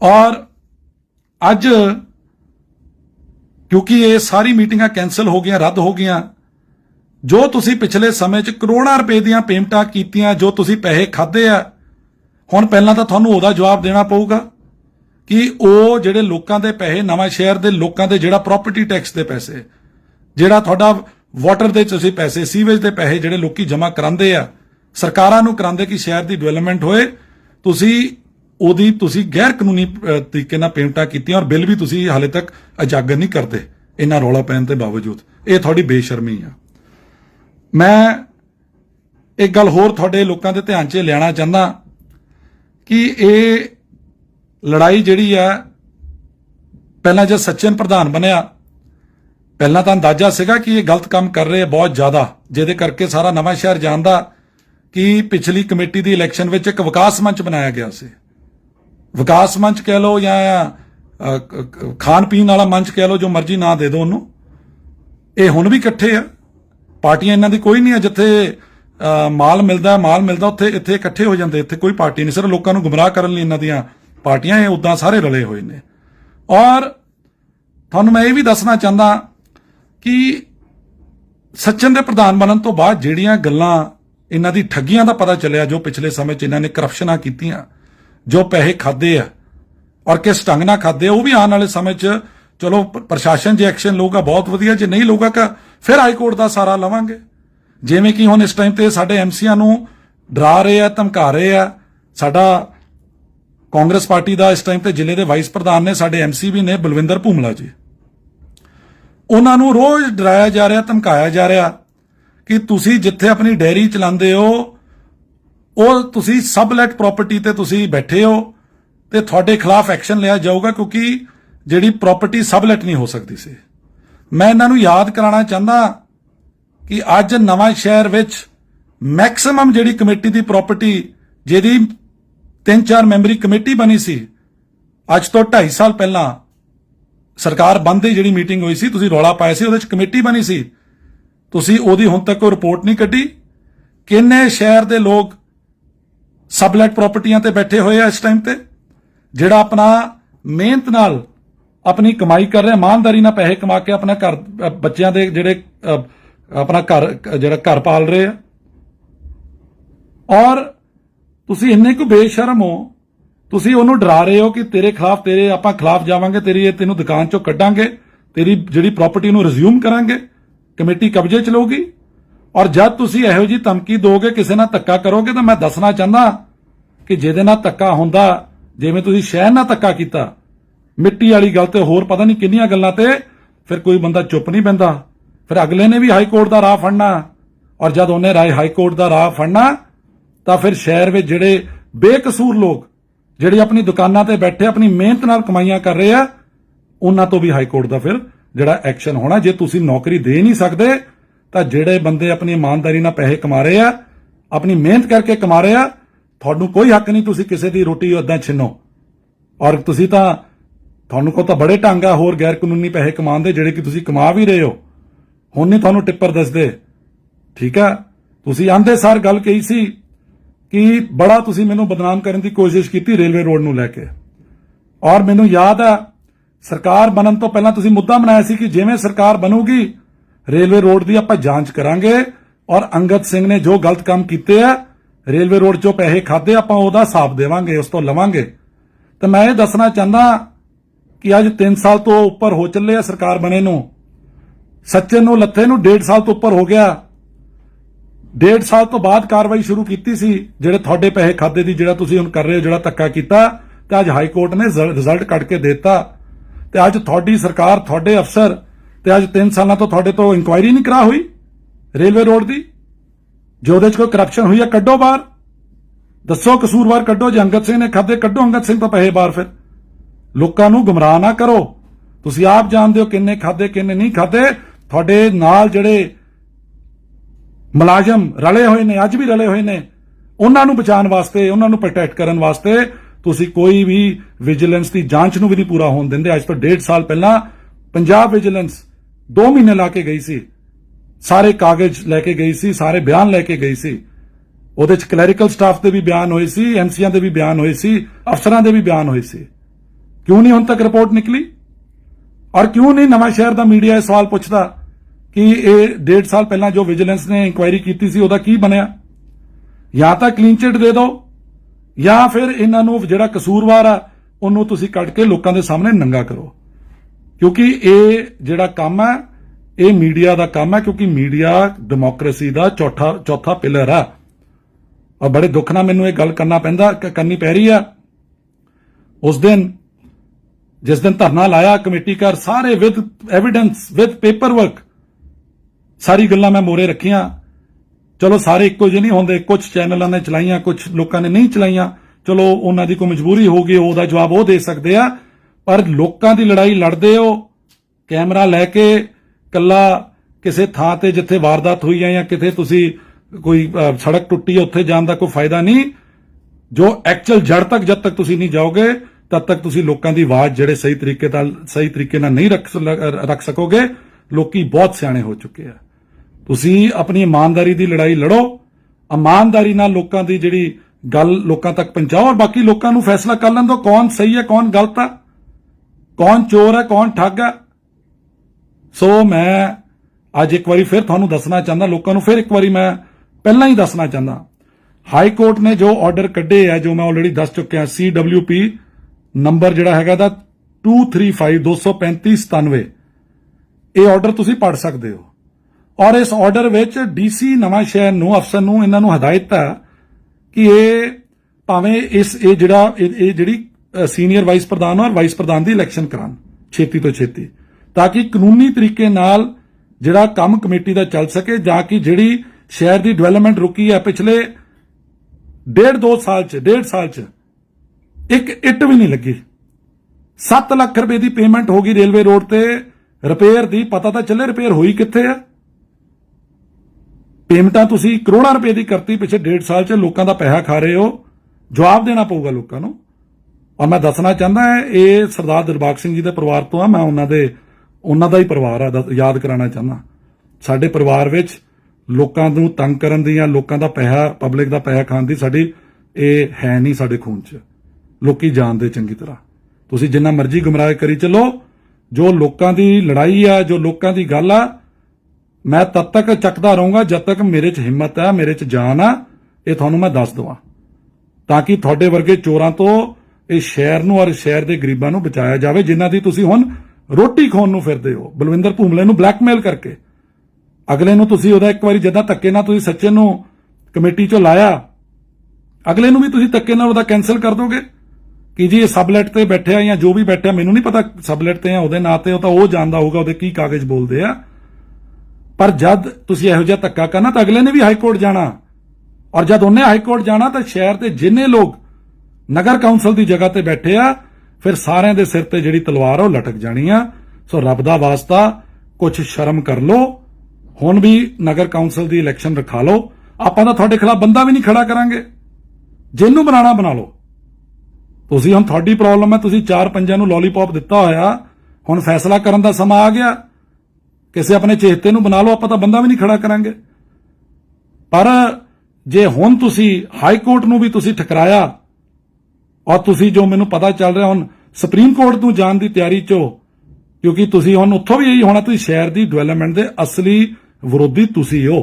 ਔਰ ਅੱਜ ਕਿਉਂਕਿ ਇਹ ਸਾਰੀ ਮੀਟਿੰਗਾਂ ਕੈਨਸਲ ਹੋ ਗਈਆਂ, ਰੱਦ ਹੋ ਗਈਆਂ, ਜੋ ਤੁਸੀਂ ਪਿਛਲੇ ਸਮੇਂ 'ਚ ਕਰੋੜਾਂ ਰੁਪਏ ਦੀਆਂ ਪੇਮੈਂਟਾਂ ਕੀਤੀਆਂ, ਜੋ ਤੁਸੀਂ ਪੈਸੇ ਖਾਦੇ ਆ, ਹੁਣ ਪਹਿਲਾਂ ਤਾਂ ਤੁਹਾਨੂੰ ਉਹਦਾ ਜਵਾਬ ਦੇਣਾ ਪਊਗਾ ਕਿ ਉਹ ਜਿਹੜੇ ਲੋਕਾਂ ਦੇ ਪੈਸੇ ਨਵਾਂ ਸ਼ਹਿਰ ਦੇ ਲੋਕਾਂ ਦੇ ਜਿਹੜਾ ਪ੍ਰਾਪਰਟੀ ਟੈਕਸ ਦੇ ਪੈਸੇ, ਜਿਹੜਾ ਤੁਹਾਡਾ ਵਾਟਰ ਦੇ ਤੁਸੀਂ ਪੈਸੇ ਸੀਵੇਜ ਦੇ ਪੈਸੇ ਜਿਹੜੇ ਲੋਕੀ ਜਮ੍ਹਾਂ ਕਰਾਉਂਦੇ ਆ, ਸਰਕਾਰਾਂ ਨੂੰ ਕਰਾਉਂਦੇ ਕਿ ਸ਼ਹਿਰ ਦੀ ਡਿਵੈਲਪਮੈਂਟ ਹੋਏ, ਤੁਸੀਂ ਉਹਦੀ ਤੁਸੀਂ ਗੈਰ ਕਾਨੂੰਨੀ ਤਰੀਕੇ ਨਾਲ ਪੇਮੈਂਟਾਂ ਕੀਤੀਆਂ ਔਰ ਬਿੱਲ ਵੀ ਤੁਸੀਂ ਹਾਲੇ ਤੱਕ ਉਜਾਗਰ ਨਹੀਂ ਕਰਦੇ ਇਹਨਾਂ ਰੌਲਾ ਪੈਣ ਦੇ ਬਾਵਜੂਦ। ਇਹ ਤੁਹਾਡੀ ਬੇਸ਼ਰਮੀ ਆ। ਮੈਂ ਇੱਕ ਗੱਲ ਹੋਰ ਤੁਹਾਡੇ ਲੋਕਾਂ ਦੇ ਧਿਆਨ 'ਚ ਲਿਆਣਾ ਚਾਹੁੰਦਾ ਕਿ ਇਹ ਲੜਾਈ ਜਿਹੜੀ ਆ, ਪਹਿਲਾਂ ਜਦ ਸਚਿਨ ਪ੍ਰਧਾਨ ਬਣਿਆ ਪਹਿਲਾਂ ਤਾਂ ਅੰਦਾਜ਼ਾ ਸੀਗਾ ਕਿ ਇਹ ਗਲਤ ਕੰਮ ਕਰ ਰਹੇ ਆ ਬਹੁਤ ਜ਼ਿਆਦਾ, ਜਿਹਦੇ ਕਰਕੇ ਸਾਰਾ ਨਵਾਂ ਸ਼ਹਿਰ ਜਾਣਦਾ ਕਿ ਪਿਛਲੀ ਕਮੇਟੀ ਦੀ ਇਲੈਕਸ਼ਨ ਵਿੱਚ ਇੱਕ ਵਿਕਾਸ ਮੰਚ ਬਣਾਇਆ ਗਿਆ ਸੀ। ਵਿਕਾਸ ਮੰਚ ਕਹਿ ਲਓ ਜਾਂ ਖਾਣ ਪੀਣ ਵਾਲਾ ਮੰਚ ਕਹਿ ਲਓ ਜੋ ਮਰਜ਼ੀ ਨਾਂ ਦੇ ਦਿਓ ਉਹਨੂੰ। ਇਹ ਹੁਣ ਵੀ ਇਕੱਠੇ ਆ। ਪਾਰਟੀਆਂ ਇਹਨਾਂ ਦੀ ਕੋਈ ਨਹੀਂ ਆ ਜਿੱਥੇ ਮਾਲ ਮਿਲਦਾ ਮਾਲ ਮਿਲਦਾ ਉੱਥੇ, ਇੱਥੇ ਇਕੱਠੇ ਹੋ ਜਾਂਦੇ, ਇੱਥੇ ਕੋਈ ਪਾਰਟੀ ਨਹੀਂ। ਸਿਰਫ ਲੋਕਾਂ ਨੂੰ ਗੁੰਮਰਾਹ ਕਰਨ ਲਈ ਇਹਨਾਂ ਦੀਆਂ ਪਾਰਟੀਆਂ ਇਹ ਉਦਾਂ ਸਾਰੇ ਰਲੇ ਹੋਏ ਨੇ। ਔਰ ਤੁਹਾਨੂੰ ਮੈਂ ਇਹ ਵੀ ਦੱਸਣਾ ਚਾਹੁੰਦਾ ਕਿ ਸਚਿਨ ਦੇ ਪ੍ਰਧਾਨ ਬਣਨ ਤੋਂ ਬਾਅਦ ਜਿਹੜੀਆਂ ਗੱਲਾਂ ਇਹਨਾਂ ਦੀ ਠੱਗੀਆਂ ਦਾ ਪਤਾ ਚੱਲਿਆ, ਜੋ ਪਿਛਲੇ ਸਮੇਂ 'ਚ ਇਹਨਾਂ ਨੇ ਕਰਪਸ਼ਨਾਂ ਕੀਤੀਆਂ, ਜੋ ਪੈਸੇ ਖਾਦੇ ਆ, ਔਰ ਕਿਸ ਢੰਗ ਨਾਲ ਖਾਦੇ ਉਹ ਵੀ ਆਉਣ ਵਾਲੇ ਸਮੇਂ 'ਚ ਚਲੋ ਪ੍ਰਸ਼ਾਸਨ ਜੇ ਐਕਸ਼ਨ ਲਊਗਾ, ਬਹੁਤ ਵਧੀਆ, ਜੇ ਨਹੀਂ ਲਊਗਾ ਤਾਂ ਫਿਰ ਹਾਈ ਕੋਰਟ ਦਾ ਸਾਰਾ ਲਵਾਂਗੇ। ਜਿਵੇਂ ਕਿ ਹੁਣ ਇਸ ਟਾਈਮ ਤੇ ਸਾਡੇ ਐਮਸੀਆਂ ਨੂੰ ਡਰਾ ਰਹੇ ਆ, ਧਮਕਾ ਰਹੇ ਆ, ਸਾਡਾ ਕਾਂਗਰਸ ਪਾਰਟੀ ਦਾ ਇਸ ਟਾਈਮ ਤੇ ਜ਼ਿਲ੍ਹੇ ਦੇ ਵਾਈਸ ਪ੍ਰਧਾਨ ਨੇ, ਸਾਡੇ ਐਮਸੀ ਵੀ ਨੇ ਬਲਵਿੰਦਰ ਭੂਮਲਾ ਜੀ। ਉਹਨਾਂ ਨੂੰ ਰੋਜ਼ ਡਰਾਇਆ ਜਾ ਰਿਹਾ, ਧਮਕਾਇਆ ਜਾ ਰਿਹਾ ਕਿ ਤੁਸੀਂ ਜਿੱਥੇ ਆਪਣੀ ਡੈਰੀ ਚਲਾਉਂਦੇ ਹੋ, ਉਹ ਤੁਸੀਂ ਸਬਲੈਟ ਪ੍ਰਾਪਰਟੀ ਤੇ ਤੁਸੀਂ ਬੈਠੇ ਹੋ ਤੇ ਤੁਹਾਡੇ ਖਿਲਾਫ ਐਕਸ਼ਨ ਲਿਆ ਜਾਊਗਾ ਕਿਉਂਕਿ ਜਿਹੜੀ ਪ੍ਰਾਪਰਟੀ ਸਬਲੈਟ ਨਹੀਂ ਹੋ ਸਕਦੀ ਸੀ। ਮੈਂ ਇਹਨਾਂ ਨੂੰ ਯਾਦ ਕਰਾਉਣਾ ਚਾਹੁੰਦਾ ਕਿ ਅੱਜ ਨਵਾਂ ਸ਼ਹਿਰ ਵਿੱਚ ਮੈਕਸਿਮਮ ਜਿਹੜੀ ਕਮੇਟੀ ਦੀ ਪ੍ਰਾਪਰਟੀ ਜਿਹਦੀ ਤਿੰਨ ਚਾਰ ਮੈਂਬਰੀ ਕਮੇਟੀ ਬਣੀ ਸੀ, ਅੱਜ ਤੋਂ 2.5 ਸਾਲ ਪਹਿਲਾਂ ਸਰਕਾਰ ਬੰਦ ਦੀ ਜਿਹੜੀ ਮੀਟਿੰਗ ਹੋਈ ਸੀ, ਤੁਸੀਂ ਰੌਲਾ ਪਾਇਆ ਸੀ, ਉਹਦੇ 'ਚ ਕਮੇਟੀ ਬਣੀ ਸੀ। ਤੁਸੀਂ ਉਹਦੀ ਹੁਣ ਤੱਕ ਕੋਈ ਰਿਪੋਰਟ ਨਹੀਂ ਕੱਢੀ। ਕਿੰਨੇ ਸ਼ਹਿਰ ਦੇ ਲੋਕ ਸਬਲੈਟ ਪ੍ਰਾਪਰਟੀਆਂ ਤੇ ਬੈਠੇ ਹੋਏ ਆ ਇਸ ਟਾਈਮ ਤੇ, ਜਿਹੜਾ ਆਪਣਾ ਮਿਹਨਤ ਨਾਲ ਆਪਣੀ ਕਮਾਈ ਕਰ ਰਿਹਾ, ਇਮਾਨਦਾਰੀ ਨਾਲ ਪੈਸੇ ਕਮਾ ਕੇ ਆਪਣਾ ਘਰ ਬੱਚਿਆਂ ਦੇ ਜਿਹੜੇ ਆਪਣਾ ਘਰ, ਜਿਹੜਾ ਘਰ ਪਾਲ ਰਹੇ ਆ। ਔਰ ਤੁਸੀਂ ਇੰਨੇ ਕੁ ਬੇਸ਼ਰਮ ਹੋ ਤੁਸੀਂ ਉਹਨੂੰ ਡਰਾ ਰਹੇ ਹੋ ਕਿ ਤੇਰੇ ਖਿਲਾਫ, ਤੇਰੇ ਆਪਾਂ ਖਿਲਾਫ ਜਾਵਾਂਗੇ, ਤੇਰੀ ਇਹ ਤੈਨੂੰ ਦੁਕਾਨ ਚੋਂ ਕੱਢਾਂਗੇ, ਤੇਰੀ ਜਿਹੜੀ ਪ੍ਰਾਪਰਟੀ ਨੂੰ ਰਿਜ਼ਿਊਮ ਕਰਾਂਗੇ, ਕਮੇਟੀ ਕਬਜ਼ੇ ਚ ਲਊਗੀ। ਔਰ ਜਦ ਤੁਸੀਂ ਇਹੋ ਜੀ ਧਮਕੀ ਦੋਗੇ, ਕਿਸੇ ਨਾਲ ਧੱਕਾ ਕਰੋਗੇ, ਤਾਂ ਮੈਂ ਦੱਸਣਾ ਚਾਹੁੰਦਾ ਕਿ ਜਿਹਦੇ ਨਾਲ ਧੱਕਾ ਹੁੰਦਾ, ਜਿਵੇਂ ਤੁਸੀਂ ਸ਼ਹਿਰ ਨਾਲ ਧੱਕਾ ਕੀਤਾ, ਮਿੱਟੀ ਵਾਲੀ ਗੱਲ ਤੇ ਹੋਰ ਪਤਾ ਨਹੀਂ ਕਿੰਨੀਆਂ ਗੱਲਾਂ ਤੇ, ਫਿਰ ਕੋਈ ਬੰਦਾ ਚੁੱਪ ਨਹੀਂ ਬੰਦਾ ਫਿਰ ਅਗਲੇ ਨੇ ਵੀ ਹਾਈ ਕੋਰਟ ਦਾ ਰਾਹ ਫੜਨਾ। ਔਰ ਜਦ ਉਹਨੇ ਰਾਏ ਹਾਈ ਕੋਰਟ ਦਾ ਰਾਹ ਫੜਨਾ, ਤਾਂ ਫਿਰ ਸ਼ਹਿਰ ਵਿੱਚ ਜਿਹੜੇ ਬੇਕਸੂਰ ਲੋਕ ਜਿਹੜੇ ਆਪਣੀ ਦੁਕਾਨਾਂ ਤੇ ਬੈਠੇ ਆਪਣੀ ਮਿਹਨਤ ਨਾਲ ਕਮਾਈਆਂ ਕਰ ਰਹੇ ਆ, ਉਹਨਾਂ ਤੋਂ ਵੀ ਹਾਈ ਕੋਰਟ ਦਾ ਫਿਰ ਜਿਹੜਾ ਐਕਸ਼ਨ ਹੋਣਾ, ਜੇ ਤੁਸੀਂ ਨੌਕਰੀ ਦੇ ਨਹੀਂ ਸਕਦੇ, ਤਾਂ ਜਿਹੜੇ ਬੰਦੇ ਆਪਣੀ ਇਮਾਨਦਾਰੀ ਨਾਲ ਪੈਸੇ ਕਮਾ ਰਹੇ ਆ, ਆਪਣੀ ਮਿਹਨਤ ਕਰਕੇ ਕਮਾ ਰਹੇ ਆ, ਤੁਹਾਨੂੰ ਕੋਈ ਹੱਕ ਨਹੀਂ ਤੁਸੀਂ ਕਿਸੇ ਦੀ ਰੋਟੀ ਉਦਾਂ ਛਿਨੋ ਔਰ ਤੁਸੀਂ ਤਾਂ ਤੁਹਾਨੂੰ ਕੋ ਤਾਂ ਬੜੇ ਢੰਗ ਆ ਹੋਰ ਗੈਰ ਕਾਨੂੰਨੀ ਪੈਸੇ ਕਮਾਉਣ ਦੇ, ਜਿਹੜੇ ਕਿ ਤੁਸੀਂ ਕਮਾ ਵੀ ਰਹੇ ਹੋ। ਹੁਣ ਨਹੀਂ ਤੁਹਾਨੂੰ ਟਿੱਪਰ ਦੱਸਦੇ। ਠੀਕ ਆ? ਤੁਸੀਂ ਆਂਦੇ ਸਰ ਗੱਲ ਕਹੀ ਸੀ ਕਿ ਬੜਾ ਤੁਸੀਂ ਮੈਨੂੰ ਬਦਨਾਮ ਕਰਨ ਦੀ ਕੋਸ਼ਿਸ਼ ਕੀਤੀ ਰੇਲਵੇ ਰੋਡ ਨੂੰ ਲੈ ਕੇ। ਔਰ ਮੈਨੂੰ ਯਾਦ ਆ ਸਰਕਾਰ ਬਣਨ ਤੋਂ ਪਹਿਲਾਂ ਤੁਸੀਂ ਮੁੱਦਾ ਬਣਾਇਆ ਸੀ ਕਿ ਜਿਵੇਂ ਸਰਕਾਰ ਬਣੂਗੀ, ਰੇਲਵੇ ਰੋਡ ਦੀ ਆਪਾਂ ਜਾਂਚ ਕਰਾਂਗੇ ਔਰ ਅੰਗਦ ਸਿੰਘ ਨੇ ਜੋ ਗਲਤ ਕੰਮ ਕੀਤੇ ਆ, ਰੇਲਵੇ ਰੋਡ 'ਚੋਂ ਪੈਸੇ ਖਾਦੇ ਆਪਾਂ ਉਹਦਾ ਹਿਸਾਬ ਦੇਵਾਂਗੇ, ਉਸ ਤੋਂ ਲਵਾਂਗੇ। ਤੇ ਮੈਂ ਇਹ ਦੱਸਣਾ ਚਾਹੁੰਦਾ ਕਿ ਅੱਜ 3 ਸਾਲ ਤੋਂ ਉੱਪਰ ਹੋ ਚੱਲੇ ਆ ਸਰਕਾਰ ਬਣੇ ਨੂੰ। ਸੱਚੇ ਨੂੰ ਲੱਥੇ ਨੂੰ 1.5 ਸਾਲ ਤੋਂ ਉੱਪਰ ਹੋ ਗਿਆ। ਡੇਢ ਸਾਲ ਤੋਂ ਬਾਅਦ ਕਾਰਵਾਈ ਸ਼ੁਰੂ ਕੀਤੀ ਸੀ, ਜਿਹੜੇ ਤੁਹਾਡੇ ਪੈਸੇ ਖਾਦੇ ਦੀ ਜਿਹੜਾ ਤੁਸੀਂ ਹੁਣ ਕਰ ਰਹੇ ਹੋ, ਜਿਹੜਾ ਧੱਕਾ ਕੀਤਾ, ਤੇ ਅੱਜ ਹਾਈ ਕੋਰਟ ਨੇ ਰਿਜ਼ਲਟ ਕੱਢ ਕੇ ਦਿੱਤਾ। ਤੇ ਅੱਜ ਤੁਹਾਡੀ ਸਰਕਾਰ, ਤੁਹਾਡੇ ਅਫਸਰ, ਤੇ ਅੱਜ 3 ਸਾਲਾਂ ਤੋਂ ਤੁਹਾਡੇ ਤੋਂ ਇਨਕੁਆਇਰੀ ਨਹੀਂ ਕਰਾ ਹੋਈ ਰੇਲਵੇ ਰੋਡ ਦੀ? ਜੇ ਉਹਦੇ 'ਚ ਕੋਈ ਕਰਪਸ਼ਨ ਹੋਈ ਹੈ ਕੱਢੋ ਬਾਹਰ। ਦੱਸੋ ਕਸੂਰਵਾਰ ਕੱਢੋ, ਜੇ ਅੰਗਦ ਸਿੰਘ ਨੇ ਖਾਦੇ ਕੱਢੋ ਅੰਗਦ ਸਿੰਘ ਤੋਂ ਪੈਸੇ ਬਾਹਰ ਫਿਰ। ਲੋਕਾਂ ਨੂੰ ਗੁੰਮਰਾਹ ਨਾ ਕਰੋ। ਤੁਸੀਂ ਆਪ ਜਾਣਦੇ ਹੋ ਕਿੰਨੇ ਖਾਦੇ ਕਿੰਨੇ ਨਹੀਂ ਖਾਦੇ ਤੁਹਾਡੇ ਨਾਲ ਜਿਹੜੇ ਮੁਲਾਜ਼ਮ ਰਲੇ ਹੋਏ ਨੇ, ਅੱਜ ਵੀ ਰਲੇ ਹੋਏ ਨੇ। ਉਹਨਾਂ ਨੂੰ ਬਚਾਉਣ ਵਾਸਤੇ, ਉਹਨਾਂ ਨੂੰ ਪ੍ਰੋਟੈਕਟ ਕਰਨ ਵਾਸਤੇ ਤੁਸੀਂ ਕੋਈ ਵੀ ਵਿਜੀਲੈਂਸ ਦੀ ਜਾਂਚ ਨੂੰ ਵੀ ਨਹੀਂ ਪੂਰਾ ਹੋਣ ਦਿੰਦੇ। ਅੱਜ ਤੋਂ 1.5 ਸਾਲ ਪਹਿਲਾਂ ਪੰਜਾਬ ਵਿਜੀਲੈਂਸ 2 ਮਹੀਨੇ ਲਾ ਕੇ ਗਈ ਸੀ। ਸਾਰੇ ਕਾਗਜ਼ ਲੈ ਕੇ ਗਈ ਸੀ, ਸਾਰੇ ਬਿਆਨ ਲੈ ਕੇ ਗਈ ਸੀ। ਉਹਦੇ ਚ ਕਲੈਰੀਕਲ ਸਟਾਫ ਦੇ ਵੀ ਬਿਆਨ ਹੋਏ ਸੀ ਐਮਸੀਆਂ ਦੇ ਵੀ ਬਿਆਨ ਹੋਏ ਸੀ, ਅਫਸਰਾਂ ਦੇ ਵੀ ਬਿਆਨ ਹੋਏ ਸੀ। ਕਿਉਂ ਨਹੀਂ ਹੁਣ ਤੱਕ ਰਿਪੋਰਟ ਨਿਕਲੀ? ਔਰ ਕਿਉਂ ਨਹੀਂ ਨਵਾਂ ਸ਼ਹਿਰ ਦਾ ਮੀਡੀਆ ਇਹ ਸਵਾਲ ਪੁੱਛਦਾ? ਕਿ ਇਹ ਡੇਢ ਸਾਲ ਪਹਿਲਾਂ ਜੋ ਵਿਜੀਲੈਂਸ ਨੇ ਇਨਕੁਆਇਰੀ ਕੀਤੀ ਸੀ, ਉਹਦਾ ਕੀ ਬਣਿਆ? ਜਾਂ ਤਾਂ ਕਲੀਨ ਚਿਟ ਦੇ ਦਿਓ, ਜਾਂ ਫਿਰ ਇਹਨਾਂ ਨੂੰ ਜਿਹੜਾ ਕਸੂਰਵਾਰ ਆ, ਉਹਨੂੰ ਤੁਸੀਂ ਕੱਢ ਕੇ ਲੋਕਾਂ ਦੇ ਸਾਹਮਣੇ ਨੰਗਾ ਕਰੋ। ਕਿਉਂਕਿ ਇਹ ਜਿਹੜਾ ਕੰਮ ਹੈ, ਇਹ ਮੀਡੀਆ ਦਾ ਕੰਮ ਹੈ, ਕਿਉਂਕਿ ਮੀਡੀਆ ਡੈਮੋਕ੍ਰੇਸੀ ਦਾ ਚੌਥਾ ਚੌਥਾ ਪਿਲਰ ਆ। ਔਰ ਬੜੇ ਦੁੱਖ ਨਾਲ ਮੈਨੂੰ ਇਹ ਗੱਲ ਕਰਨਾ ਪੈਂਦਾ ਕਰਨੀ ਪੈ ਰਹੀ ਆ। ਉਸ ਦਿਨ, ਜਿਸ ਦਿਨ ਧਰਨਾ ਲਾਇਆ, ਕਮੇਟੀ ਕਰ ਸਾਰੇ with evidence with paper work ਸਾਰੀ ਗੱਲਾਂ ਮੈਂ ਮੋਰੇ ਰੱਖੀਆਂ। ਚਲੋ ਸਾਰੇ ਇੱਕੋ ਜਿਹੇ ਨਹੀਂ ਹੁੰਦੇ। ਕੁਝ ਚੈਨਲਾਂ ਨੇ ਚਲਾਈਆਂ ਕੁਝ ਲੋਕਾਂ ਨੇ ਨਹੀਂ ਚਲਾਈਆਂ। ਚਲੋ ਉਹਨਾਂ ਦੀ ਕੋਈ ਮਜਬੂਰੀ ਹੋ ਗਈ ਉਹਦਾ ਜਵਾਬ ਉਹ ਦੇ ਸਕਦੇ ਆ। ਪਰ ਲੋਕਾਂ ਦੀ ਲੜਾਈ ਲੜਦੇ ਹੋ। ਕੈਮਰਾ ਲੈ ਕੇ ਕੱਲਾ ਕਿਸੇ ਥਾਂ ਤੇ ਜਿੱਥੇ ਵਾਰਦਾਤ ਹੋਈ ਹੈ ਜਾਂ ਕਿਤੇ ਤੁਸੀਂ ਕੋਈ ਸੜਕ ਟੁੱਟੀ ਹੈ ਉੱਥੇ ਜਾਣ ਦਾ ਕੋਈ ਫਾਇਦਾ ਨਹੀਂ। ਜੋ ਐਕਚੁਅਲ ਜੜ ਤੱਕ ਜਦ ਤੱਕ ਤੁਸੀਂ ਨਹੀਂ ਜਾਓਗੇ, ਤਦ ਤੱਕ ਤੁਸੀਂ ਲੋਕਾਂ ਦੀ ਆਵਾਜ਼ ਜਿਹੜੇ ਸਹੀ ਤਰੀਕੇ ਨਾਲ, ਸਹੀ ਤਰੀਕੇ ਨਾਲ ਨਹੀਂ ਰੱਖ ਰੱਖ ਸਕੋਗੇ। ਲੋਕੀ ਬਹੁਤ ਸਿਆਣੇ ਹੋ ਚੁੱਕੇ ਆ। ਤੁਸੀਂ ਆਪਣੀ ਇਮਾਨਦਾਰੀ ਦੀ ਲੜਾਈ ਲੜੋ, ਇਮਾਨਦਾਰੀ ਨਾਲ ਲੋਕਾਂ ਦੀ ਜਿਹੜੀ ਗੱਲ ਲੋਕਾਂ ਤੱਕ ਪਹੁੰਚਾਓ, ਔਰ ਬਾਕੀ ਲੋਕਾਂ ਨੂੰ ਫੈਸਲਾ ਕਰ ਲੈਣ ਦਿਓ, ਕੌਣ ਸਹੀ ਹੈ, ਕੌਣ ਗਲਤ ਹੈ, ਕੌਣ ਚੋਰ ਹੈ, ਕੌਣ ਠੱਗ ਹੈ। ਸੋ ਮੈਂ ਅੱਜ ਇੱਕ ਵਾਰੀ ਫਿਰ ਤੁਹਾਨੂੰ ਦੱਸਣਾ ਚਾਹੁੰਦਾ, ਲੋਕਾਂ ਨੂੰ ਫਿਰ ਇੱਕ ਵਾਰੀ ਮੈਂ ਪਹਿਲਾਂ ਹੀ ਦੱਸਣਾ ਚਾਹੁੰਦਾ। ਹਾਈ ਕੋਰਟ ਨੇ ਜੋ ਆਰਡਰ ਕੱਢੇ ਆ, ਜੋ ਮੈਂ ਆਲਰੇਡੀ ਦੱਸ ਚੁੱਕਿਆ CWP ਨੰਬਰ ਜਿਹੜਾ ਹੈਗਾ ਦਾ 23523597 ਇਹ ਆਰਡਰ ਤੁਸੀਂ ਪੜ ਸਕਦੇ ਹੋ। ਔਰ ਇਸ ਆਰਡਰ ਵਿੱਚ ਡੀਸੀ ਨਵਾਂ ਸ਼ਹਿਰ ਨੂੰ, ਅਫਸਰ ਨੂੰ ਇਹਨਾਂ ਨੂੰ ਹਦਾਇਤ ਹੈ ਕਿ ਇਹ ਭਾਵੇਂ ਇਸ, ਇਹ ਜਿਹੜਾ, ਇਹ ਜਿਹੜੀ ਸੀਨੀਅਰ ਵਾਈਸ ਪ੍ਰਧਾਨ ਔਰ ਵਾਈਸ ਪ੍ਰਧਾਨ ਦੀ ਇਲੈਕਸ਼ਨ ਕਰਾਉਣ, ਛੇਤੀ ਤੋਂ ਛੇਤੀ, ਤਾਂ ਕਿ ਕਾਨੂੰਨੀ ਤਰੀਕੇ ਨਾਲ ਜਿਹੜਾ ਕੰਮ ਕਮੇਟੀ ਦਾ ਚੱਲ ਸਕੇ ਜਾਂ ਕਿ ਜਿਹੜੀ ਸ਼ਹਿਰ ਦੀ ਡਿਵੈਲਪਮੈਂਟ ਰੁਕੀ ਹੈ ਪਿਛਲੇ ਡੇਢ ਦੋ ਸਾਲ ਚ, ਡੇਢ ਸਾਲ ਚ, ਇੱਕ ਇੱਟ ਵੀ ਨਹੀਂ ਲੱਗੀ। 7 ਲੱਖ ਰੁਪਏ ਦੀ ਪੇਮੈਂਟ ਹੋ ਗਈ ਰੇਲਵੇ ਰੋਡ ਤੇ ਰਿਪੇਅਰ ਦੀ, ਪਤਾ ਤਾਂ ਚੱਲੇ ਰਿਪੇਅਰ ਹੋਈ ਕਿੱਥੇ ਆ? ਪੇਮੈਂਟਾਂ ਤੁਸੀਂ ਕਰੋੜਾਂ ਰੁਪਏ ਦੀ ਕਰਤੀ ਪਿਛੇ ਡੇਢ ਸਾਲ ਚ ਲੋਕਾਂ ਦਾ ਪੈਸਾ ਖਾ ਰਹੇ ਹੋ। ਜਵਾਬ ਦੇਣਾ ਪਊਗਾ ਲੋਕਾਂ ਨੂੰ। ਔਰ ਮੈਂ ਦੱਸਣਾ ਚਾਹੁੰਦਾ ਇਹ ਸਰਦਾਰ ਦਿਲਬਾਗ ਸਿੰਘ ਜੀ ਦੇ ਪਰਿਵਾਰ ਤੋਂ ਆ, ਮੈਂ ਉਹਨਾਂ ਦੇ, ਉਹਨਾਂ ਦਾ ਹੀ ਪਰਿਵਾਰ ਆ, ਦੱਸ- ਯਾਦ ਕਰਾਉਣਾ ਚਾਹੁੰਦਾ। ਸਾਡੇ ਪਰਿਵਾਰ ਵਿੱਚ ਲੋਕਾਂ ਨੂੰ ਤੰਗ ਕਰਨ ਦੀ ਜਾਂ ਲੋਕਾਂ ਦਾ ਪੈਸਾ ਪਬਲਿਕ ਦਾ ਪੈਸਾ ਖਾਣ ਦੀ ਸਾਡੀ ਇਹ ਹੈ ਨਹੀਂ ਸਾਡੇ ਖੂਨ 'ਚ। ਲੋਕੀ ਜਾਣਦੇ ਚੰਗੀ ਤਰ੍ਹਾਂ। ਤੁਸੀਂ ਜਿੰਨਾ ਮਰਜ਼ੀ ਗੁੰਮਰਾਹ ਕਰੀ ਚੱਲੋ। ਜੋ ਲੋਕਾਂ ਦੀ ਲੜਾਈ ਆ, ਜੋ ਲੋਕਾਂ ਦੀ ਗੱਲ ਆ ਮੈਂ ਤਦ ਤੱਕ ਚੱਕਦਾ ਰਹੂੰਗਾ ਜਦ ਤੱਕ ਮੇਰੇ 'ਚ ਹਿੰਮਤ ਹੈ, ਮੇਰੇ 'ਚ ਜਾਨ ਆ ਇਹ ਤੁਹਾਨੂੰ ਮੈਂ ਦੱਸ ਦਵਾਂ। ਤਾਂ ਕਿ ਤੁਹਾਡੇ ਵਰਗੇ ਚੋਰਾਂ ਤੋਂ ਇਹ ਸ਼ਹਿਰ ਨੂੰ ਔਰ ਸ਼ਹਿਰ ਦੇ ਗਰੀਬਾਂ ਨੂੰ ਬਚਾਇਆ ਜਾਵੇ, ਜਿਨ੍ਹਾਂ ਦੀ ਤੁਸੀਂ ਹੁਣ ਰੋਟੀ ਖਾਣ ਨੂੰ ਫਿਰਦੇ ਹੋ। ਬਲਵਿੰਦਰ ਭੂਮਲੇ ਨੂੰ ਬਲੈਕਮੇਲ ਕਰਕੇ। ਅਗਲੇ ਨੂੰ ਤੁਸੀਂ ਉਹਦਾ ਇੱਕ ਵਾਰੀ ਜਦਾਂ ਧੱਕੇ ਨਾਲ ਤੁਸੀਂ ਸੱਚੇ ਨੂੰ ਕਮੇਟੀ 'ਚੋਂ ਲਾਇਆ, ਅਗਲੇ ਨੂੰ ਵੀ ਤੁਸੀਂ ਧੱਕੇ ਨਾਲ ਉਹਦਾ ਕੈਨਸਲ ਕਰ ਦੋਗੇ? ਕਿ ਜੀ ਇਹ ਸਬਲੈਟ ਤੇ ਬੈਠਿਆ ਜਾਂ ਜੋ ਵੀ ਬੈਠਿਆ, ਮੈਨੂੰ ਨਹੀਂ ਪਤਾ ਸਬਲੈਟ ਤੇ ਆ ਉਹਦੇ ਨਾਂ ਤੇ, ਉਹ ਤਾਂ ਉਹ ਜਾਣਦਾ ਹੋਊਗਾ ਉਹਦੇ ਕੀ ਕਾਗਜ਼ ਬੋਲਦੇ ਆ। ਪਰ ਜਦ ਤੁਸੀਂ ਇਹੋ ਜਿਹਾ ਧੱਕਾ ਕਰਨਾ ਤਾਂ ਅਗਲੇ ਨੇ ਵੀ ਹਾਈ ਕੋਰਟ ਜਾਣਾ। ਔਰ ਜਦ ਉਹਨੇ ਹਾਈ ਕੋਰਟ ਜਾਣਾ ਤਾਂ ਸ਼ਹਿਰ ਦੇ ਜਿੰਨੇ ਲੋਕ ਨਗਰ ਕੌਂਸਲ ਦੀ ਜਗ੍ਹਾ ਤੇ ਬੈਠੇ ਆ, ਫਿਰ ਸਾਰਿਆਂ ਦੇ ਸਿਰ ਤੇ ਜਿਹੜੀ ਤਲਵਾਰ ਆ ਉਹ ਲਟਕ ਜਾਣੀ ਆ। ਸੋ ਰੱਬ ਦਾ ਵਾਸਤਾ ਕੁਝ ਸ਼ਰਮ ਕਰ ਲੋ ਹੁਣ ਵੀ ਨਗਰ ਕੌਂਸਲ ਦੀ ਇਲੈਕਸ਼ਨ ਰਖਾ ਲਓ। ਆਪਾਂ ਤਾਂ ਤੁਹਾਡੇ ਖਿਲਾਫ ਬੰਦਾ ਵੀ ਨਹੀਂ ਖੜਾ ਕਰਾਂਗੇ। ਜਿਹਨੂੰ ਬਣਾਣਾ ਬਣਾ ਲਓ। ਤੁਸੀਂ ਹੁਣ ਤੁਹਾਡੀ ਪ੍ਰੋਬਲਮ ਹੈ, ਤੁਸੀਂ ਚਾਰ ਪੰਜਾਂ ਨੂੰ ਲੋਲੀਪੌਪ ਦਿੱਤਾ ਹੋਇਆ। ਹੁਣ ਫੈਸਲਾ ਕਰਨ ਦਾ ਸਮਾਂ ਆ ਗਿਆ। ਕਿਸੇ ਆਪਣੇ ਚੇਤੇ ਨੂੰ ਬਣਾ ਲਓ, ਆਪਾਂ ਤਾਂ ਬੰਦਾ ਵੀ ਨਹੀਂ ਖੜਾ ਕਰਾਂਗੇ। ਪਰ ਜੇ ਹੁਣ ਤੁਸੀਂ ਹਾਈ ਕੋਰਟ ਨੂੰ ਵੀ ਤੁਸੀਂ ਠਕਰਾਇਆ ਔਰ ਤੁਸੀਂ ਜੋ ਮੈਨੂੰ ਪਤਾ ਚੱਲ ਰਿਹਾ ਹੁਣ ਸੁਪਰੀਮ ਕੋਰਟ ਨੂੰ ਜਾਣ ਦੀ ਤਿਆਰੀ 'ਚੋ ਕਿਉਂਕਿ ਤੁਸੀਂ ਹੁਣ ਉੱਥੋਂ ਵੀ ਇਹੀ ਹੋਣਾ, ਤੁਸੀਂ ਸ਼ਹਿਰ ਦੀ ਡਿਵੈਲਪਮੈਂਟ ਦੇ ਅਸਲੀ ਵਿਰੋਧੀ ਤੁਸੀਂ ਹੋ।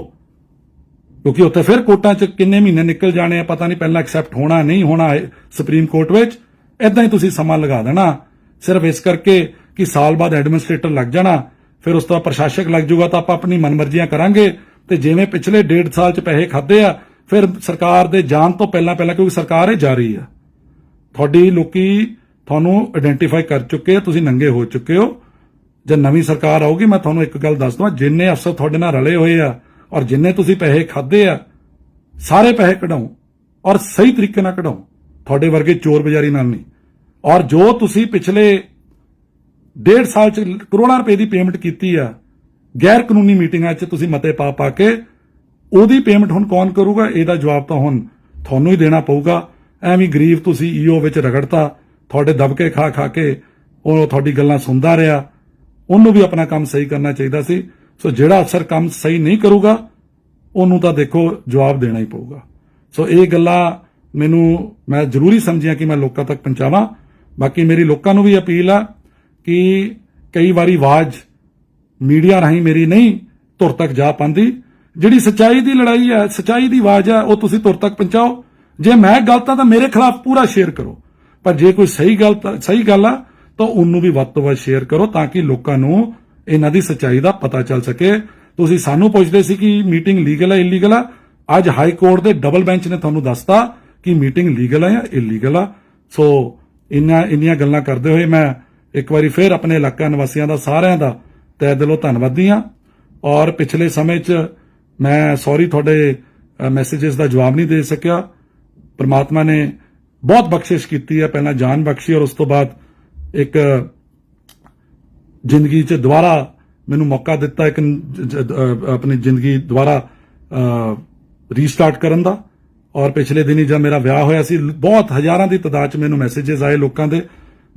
ਕਿਉਂਕਿ ਉੱਥੇ ਫਿਰ ਕੋਰਟਾਂ 'ਚ ਕਿੰਨੇ ਮਹੀਨੇ ਨਿਕਲ ਜਾਣੇ ਆ, ਪਤਾ ਨਹੀਂ ਪਹਿਲਾਂ ਐਕਸੈਪਟ ਹੋਣਾ, ਨਹੀਂ ਹੋਣਾ ਸੁਪਰੀਮ ਕੋਰਟ ਵਿੱਚ ਇਦਾਂ ਹੀ ਤੁਸੀਂ ਸਮਾਂ ਲਗਾ ਦੇਣਾ। ਸਿਰਫ ਇਸ ਕਰਕੇ ਕਿ ਸਾਲ ਬਾਅਦ ਐਡਮਿਨਿਸਟ੍ਰੇਟਰ ਲੱਗ ਜਾਣਾ। ਫਿਰ ਉਸ ਤੋਂ ਬਾਅਦ ਪ੍ਰਸ਼ਾਸਕ ਲੱਗ ਜਾਊਗਾ ਤਾਂ ਆਪਾਂ ਆਪਣੀ ਮਨਮਰਜ਼ੀਆਂ ਕਰਾਂਗੇ। ਤੇ ਜਿਵੇਂ ਪਿਛਲੇ ਡੇਢ ਸਾਲ 'ਚ ਪੈਸੇ ਖਾਦੇ ਆ, ਫਿਰ ਸਰਕਾਰ ਦੇ ਜਾਣ ਤੋਂ ਪਹਿਲਾਂ ਪਹਿਲਾਂ ਕਿਉਂਕਿ ਸਰਕਾਰ ਇਹ ਜਾਰੀ ਆ। ਤੁਹਾਡੀ ਲੋਕੀ ਤੁਹਾਨੂੰ ਆਇਡੈਂਟੀਫਾਈ ਕਰ ਚੁੱਕੇ ਆ, ਤੁਸੀਂ ਨੰਗੇ ਹੋ ਚੁੱਕੇ ਹੋ। ਜੇ ਨਵੀਂ ਸਰਕਾਰ ਆਊਗੀ, ਮੈਂ ਤੁਹਾਨੂੰ ਇੱਕ ਗੱਲ ਦੱਸ ਦਵਾਂ ਜਿੰਨੇ ਅਫਸਰ ਤੁਹਾਡੇ ਨਾਲ ਰਲੇ ਹੋਏ ਆ ਔਰ ਜਿੰਨੇ ਤੁਸੀਂ ਪੈਸੇ ਖਾਦੇ ਆ, ਸਾਰੇ ਪੈਸੇ ਕਢਾਓ ਔਰ ਸਹੀ ਤਰੀਕੇ ਨਾਲ ਕਢਾਓ। ਤੁਹਾਡੇ ਵਰਗੇ ਚੋਰ ਬਜ਼ਾਰੀ ਨਾਲ ਨਹੀਂ। ਔਰ ਜੋ ਤੁਸੀਂ ਪਿਛਲੇ ਡੇਢ ਸਾਲ ਚ ਕਰੋੜਾਂ ਰੁਪਏ ਦੀ ਪੇਮੈਂਟ ਕੀਤੀ ਆ। ਗੈਰ ਕਾਨੂੰਨੀ ਮੀਟਿੰਗਾਂ 'ਚ ਤੁਸੀਂ ਮਤੇ ਪਾ ਪਾ ਕੇ ਉਹਦੀ ਪੇਮੈਂਟ ਹੁਣ ਕੌਣ ਕਰੂਗਾ? ਇਹਦਾ ਜਵਾਬ ਤਾਂ ਹੁਣ ਤੁਹਾਨੂੰ ਹੀ ਦੇਣਾ ਪਊਗਾ। ਐਵੇਂ ਗਰੀਬ ਤੁਸੀਂ ਈਓ ਵਿੱਚ ਰਗੜਤਾ, ਤੁਹਾਡੇ ਦਬਕੇ ਖਾ ਖਾ ਕੇ ਉਹ ਤੁਹਾਡੀ ਗੱਲਾਂ ਸੁਣਦਾ ਰਿਹਾ। ਉਹਨੂੰ ਵੀ ਆਪਣਾ ਕੰਮ ਸਹੀ ਕਰਨਾ ਚਾਹੀਦਾ ਸੀ। ਸੋ ਜਿਹੜਾ ਅਫਸਰ ਕੰਮ ਸਹੀ ਨਹੀਂ ਕਰੂਗਾ, ਉਹਨੂੰ ਤਾਂ ਦੇਖੋ ਜਵਾਬ ਦੇਣਾ ਹੀ ਪਊਗਾ। ਸੋ ਇਹ ਗੱਲਾਂ ਮੈਨੂੰ, ਮੈਂ ਜ਼ਰੂਰੀ ਸਮਝਿਆ ਕਿ ਮੈਂ ਲੋਕਾਂ ਤੱਕ ਪਹੁੰਚਾਵਾਂ। ਬਾਕੀ ਮੇਰੀ ਲੋਕਾਂ ਨੂੰ ਵੀ ਅਪੀਲ ਆ ਕਿ ਕਈ ਵਾਰੀ ਆਵਾਜ਼ ਮੀਡੀਆ ਰਾਹੀਂ ਮੇਰੀ ਨਹੀਂ ਤੁਰ ਤੱਕ ਜਾ ਪਾਉਂਦੀ। ਜਿਹੜੀ ਸੱਚਾਈ ਦੀ ਲੜਾਈ ਹੈ, ਸੱਚਾਈ ਦੀ ਆਵਾਜ਼ ਹੈ, ਉਹ ਤੁਸੀਂ ਤੁਰ ਤੱਕ ਪਹੁੰਚਾਓ। ਜੇ ਮੈਂ ਗਲਤ ਹਾਂ ਤਾਂ ਮੇਰੇ ਖਿਲਾਫ ਪੂਰਾ ਸ਼ੇਅਰ ਕਰੋ। ਪਰ ਜੇ ਕੋਈ ਸਹੀ ਗੱਲ ਸਹੀ ਗੱਲ ਆ, ਤਾਂ ਉਹਨੂੰ ਵੀ ਵੱਧ ਤੋਂ ਵੱਧ ਸ਼ੇਅਰ ਕਰੋ ਤਾਂ ਕਿ ਲੋਕਾਂ ਨੂੰ ਇਹਨਾਂ ਦੀ ਸੱਚਾਈ ਦਾ ਪਤਾ ਚੱਲ ਸਕੇ। ਤੁਸੀਂ ਸਾਨੂੰ ਪੁੱਛਦੇ ਸੀ ਕਿ ਮੀਟਿੰਗ ਲੀਗਲ ਹੈ, ਇਲੀਗਲ ਆ। ਅੱਜ ਹਾਈ ਕੋਰਟ ਦੇ ਡਬਲ ਬੈਂਚ ਨੇ ਤੁਹਾਨੂੰ ਦੱਸਤਾ ਕਿ ਮੀਟਿੰਗ ਲੀਗਲ ਹੈ ਜਾਂ ਇਲੀਗਲ ਆ। ਸੋ ਇੰਨਾ, ਇੰਨੀਆਂ ਗੱਲਾਂ ਕਰਦੇ ਹੋਏ ਮੈਂ ਇੱਕ ਵਾਰੀ ਫਿਰ ਆਪਣੇ ਇਲਾਕਾ ਨਿਵਾਸੀਆਂ ਦਾ ਸਾਰਿਆਂ ਦਾ ਤਹਿ ਦਿਲੋਂ ਧੰਨਵਾਦੀ ਹਾਂ। ਔਰ ਪਿਛਲੇ ਸਮੇਂ 'ਚ ਮੈਂ ਸੌਰੀ ਤੁਹਾਡੇ ਮੈਸੇजेस ਦਾ ਜਵਾਬ ਨਹੀਂ ਦੇ ਸਕਿਆ। ਪ੍ਰਮਾਤਮਾ ਨੇ ਬਹੁਤ ਬਖਸ਼ਿਸ਼ ਕੀਤੀ ਹੈ, ਪਹਿਲਾਂ ਜਾਨ ਬਖਸ਼ੀ ਔਰ ਉਸ ਤੋਂ ਬਾਅਦ ਇੱਕ ਜ਼ਿੰਦਗੀ 'ਚ ਦੁਬਾਰਾ ਮੈਨੂੰ ਮੌਕਾ ਦਿੱਤਾ ਇੱਕ ਆਪਣੀ ਜ਼ਿੰਦਗੀ ਦੁਬਾਰਾ ਰੀਸਟਾਰਟ ਕਰਨ ਦਾ। ਔਰ ਪਿਛਲੇ ਦਿਨੀ ਜਦ ਮੇਰਾ ਵਿਆਹ ਹੋਇਆ ਸੀ, ਬਹੁਤ ਹਜ਼ਾਰਾਂ ਦੀ ਤਦਾਦ 'ਚ ਮੈਨੂੰ ਮੈਸੇजेस ਆਏ ਲੋਕਾਂ ਦੇ।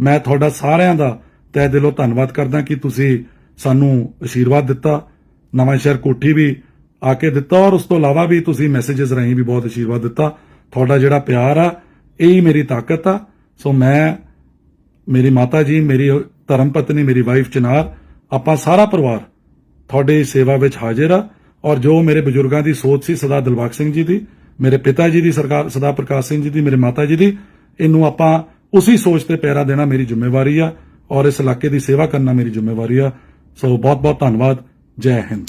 ਮੈਂ ਤੁਹਾਡਾ ਸਾਰਿਆਂ ਦਾ ਤਹਿ ਦਿਲੋਂ ਧੰਨਵਾਦ ਕਰਦਾ ਕਿ ਤੁਸੀਂ ਸਾਨੂੰ ਅਸ਼ੀਰਵਾਦ ਦਿੱਤਾ, ਨਵਾਂ ਸ਼ਹਿਰ ਕੋਠੀ ਵੀ ਆ ਕੇ ਦਿੱਤਾ ਔਰ ਉਸ ਤੋਂ ਇਲਾਵਾ ਵੀ ਤੁਸੀਂ ਮੈਸੇजेस ਰਾਹੀਂ ਵੀ ਬਹੁਤ ਅਸ਼ੀਰਵਾਦ ਦਿੱਤਾ। ਤੁਹਾਡਾ ਜਿਹੜਾ ਪਿਆਰ ਆ, ਇਹ ਹੀ ਮੇਰੀ ਤਾਕਤ ਆ। ਸੋ ਮੈਂ, ਮੇਰੀ ਮਾਤਾ ਜੀ, ਮੇਰੀ ਧਰਮ ਪਤਨੀ, ਮੇਰੀ ਵਾਈਫ ਚਨਾਰ, ਆਪਾਂ ਸਾਰਾ ਪਰਿਵਾਰ ਤੁਹਾਡੇ ਸੇਵਾ ਵਿੱਚ ਹਾਜ਼ਰ ਆ ਔਰ ਜੋ ਮੇਰੇ ਬਜ਼ੁਰਗਾਂ ਦੀ ਸੋਚ ਸੀ, ਸਦਾ ਦਿਲਬਾਗ ਸਿੰਘ ਜੀ ਦੀ, ਮੇਰੇ ਪਿਤਾ ਜੀ ਦੀ ਸਰਕਾਰ, ਸਦਾ ਪ੍ਰਕਾਸ਼ ਸਿੰਘ ਜੀ ਦੀ, ਮੇਰੇ ਮਾਤਾ ਜੀ ਦੀ, ਇਹਨੂੰ ਆਪਾਂ ਉਸੇ ਸੋਚ ਤੇ ਪੈਰਾ ਦੇਣਾ ਮੇਰੀ ਜ਼ਿੰਮੇਵਾਰੀ ਆ ਔਰ ਇਸ ਇਲਾਕੇ ਦੀ ਸੇਵਾ ਕਰਨਾ ਮੇਰੀ ਜ਼ਿੰਮੇਵਾਰੀ ਆ। ਸੋ ਬਹੁਤ ਬਹੁਤ ਧੰਨਵਾਦ। ਜੈ ਹਿੰਦ।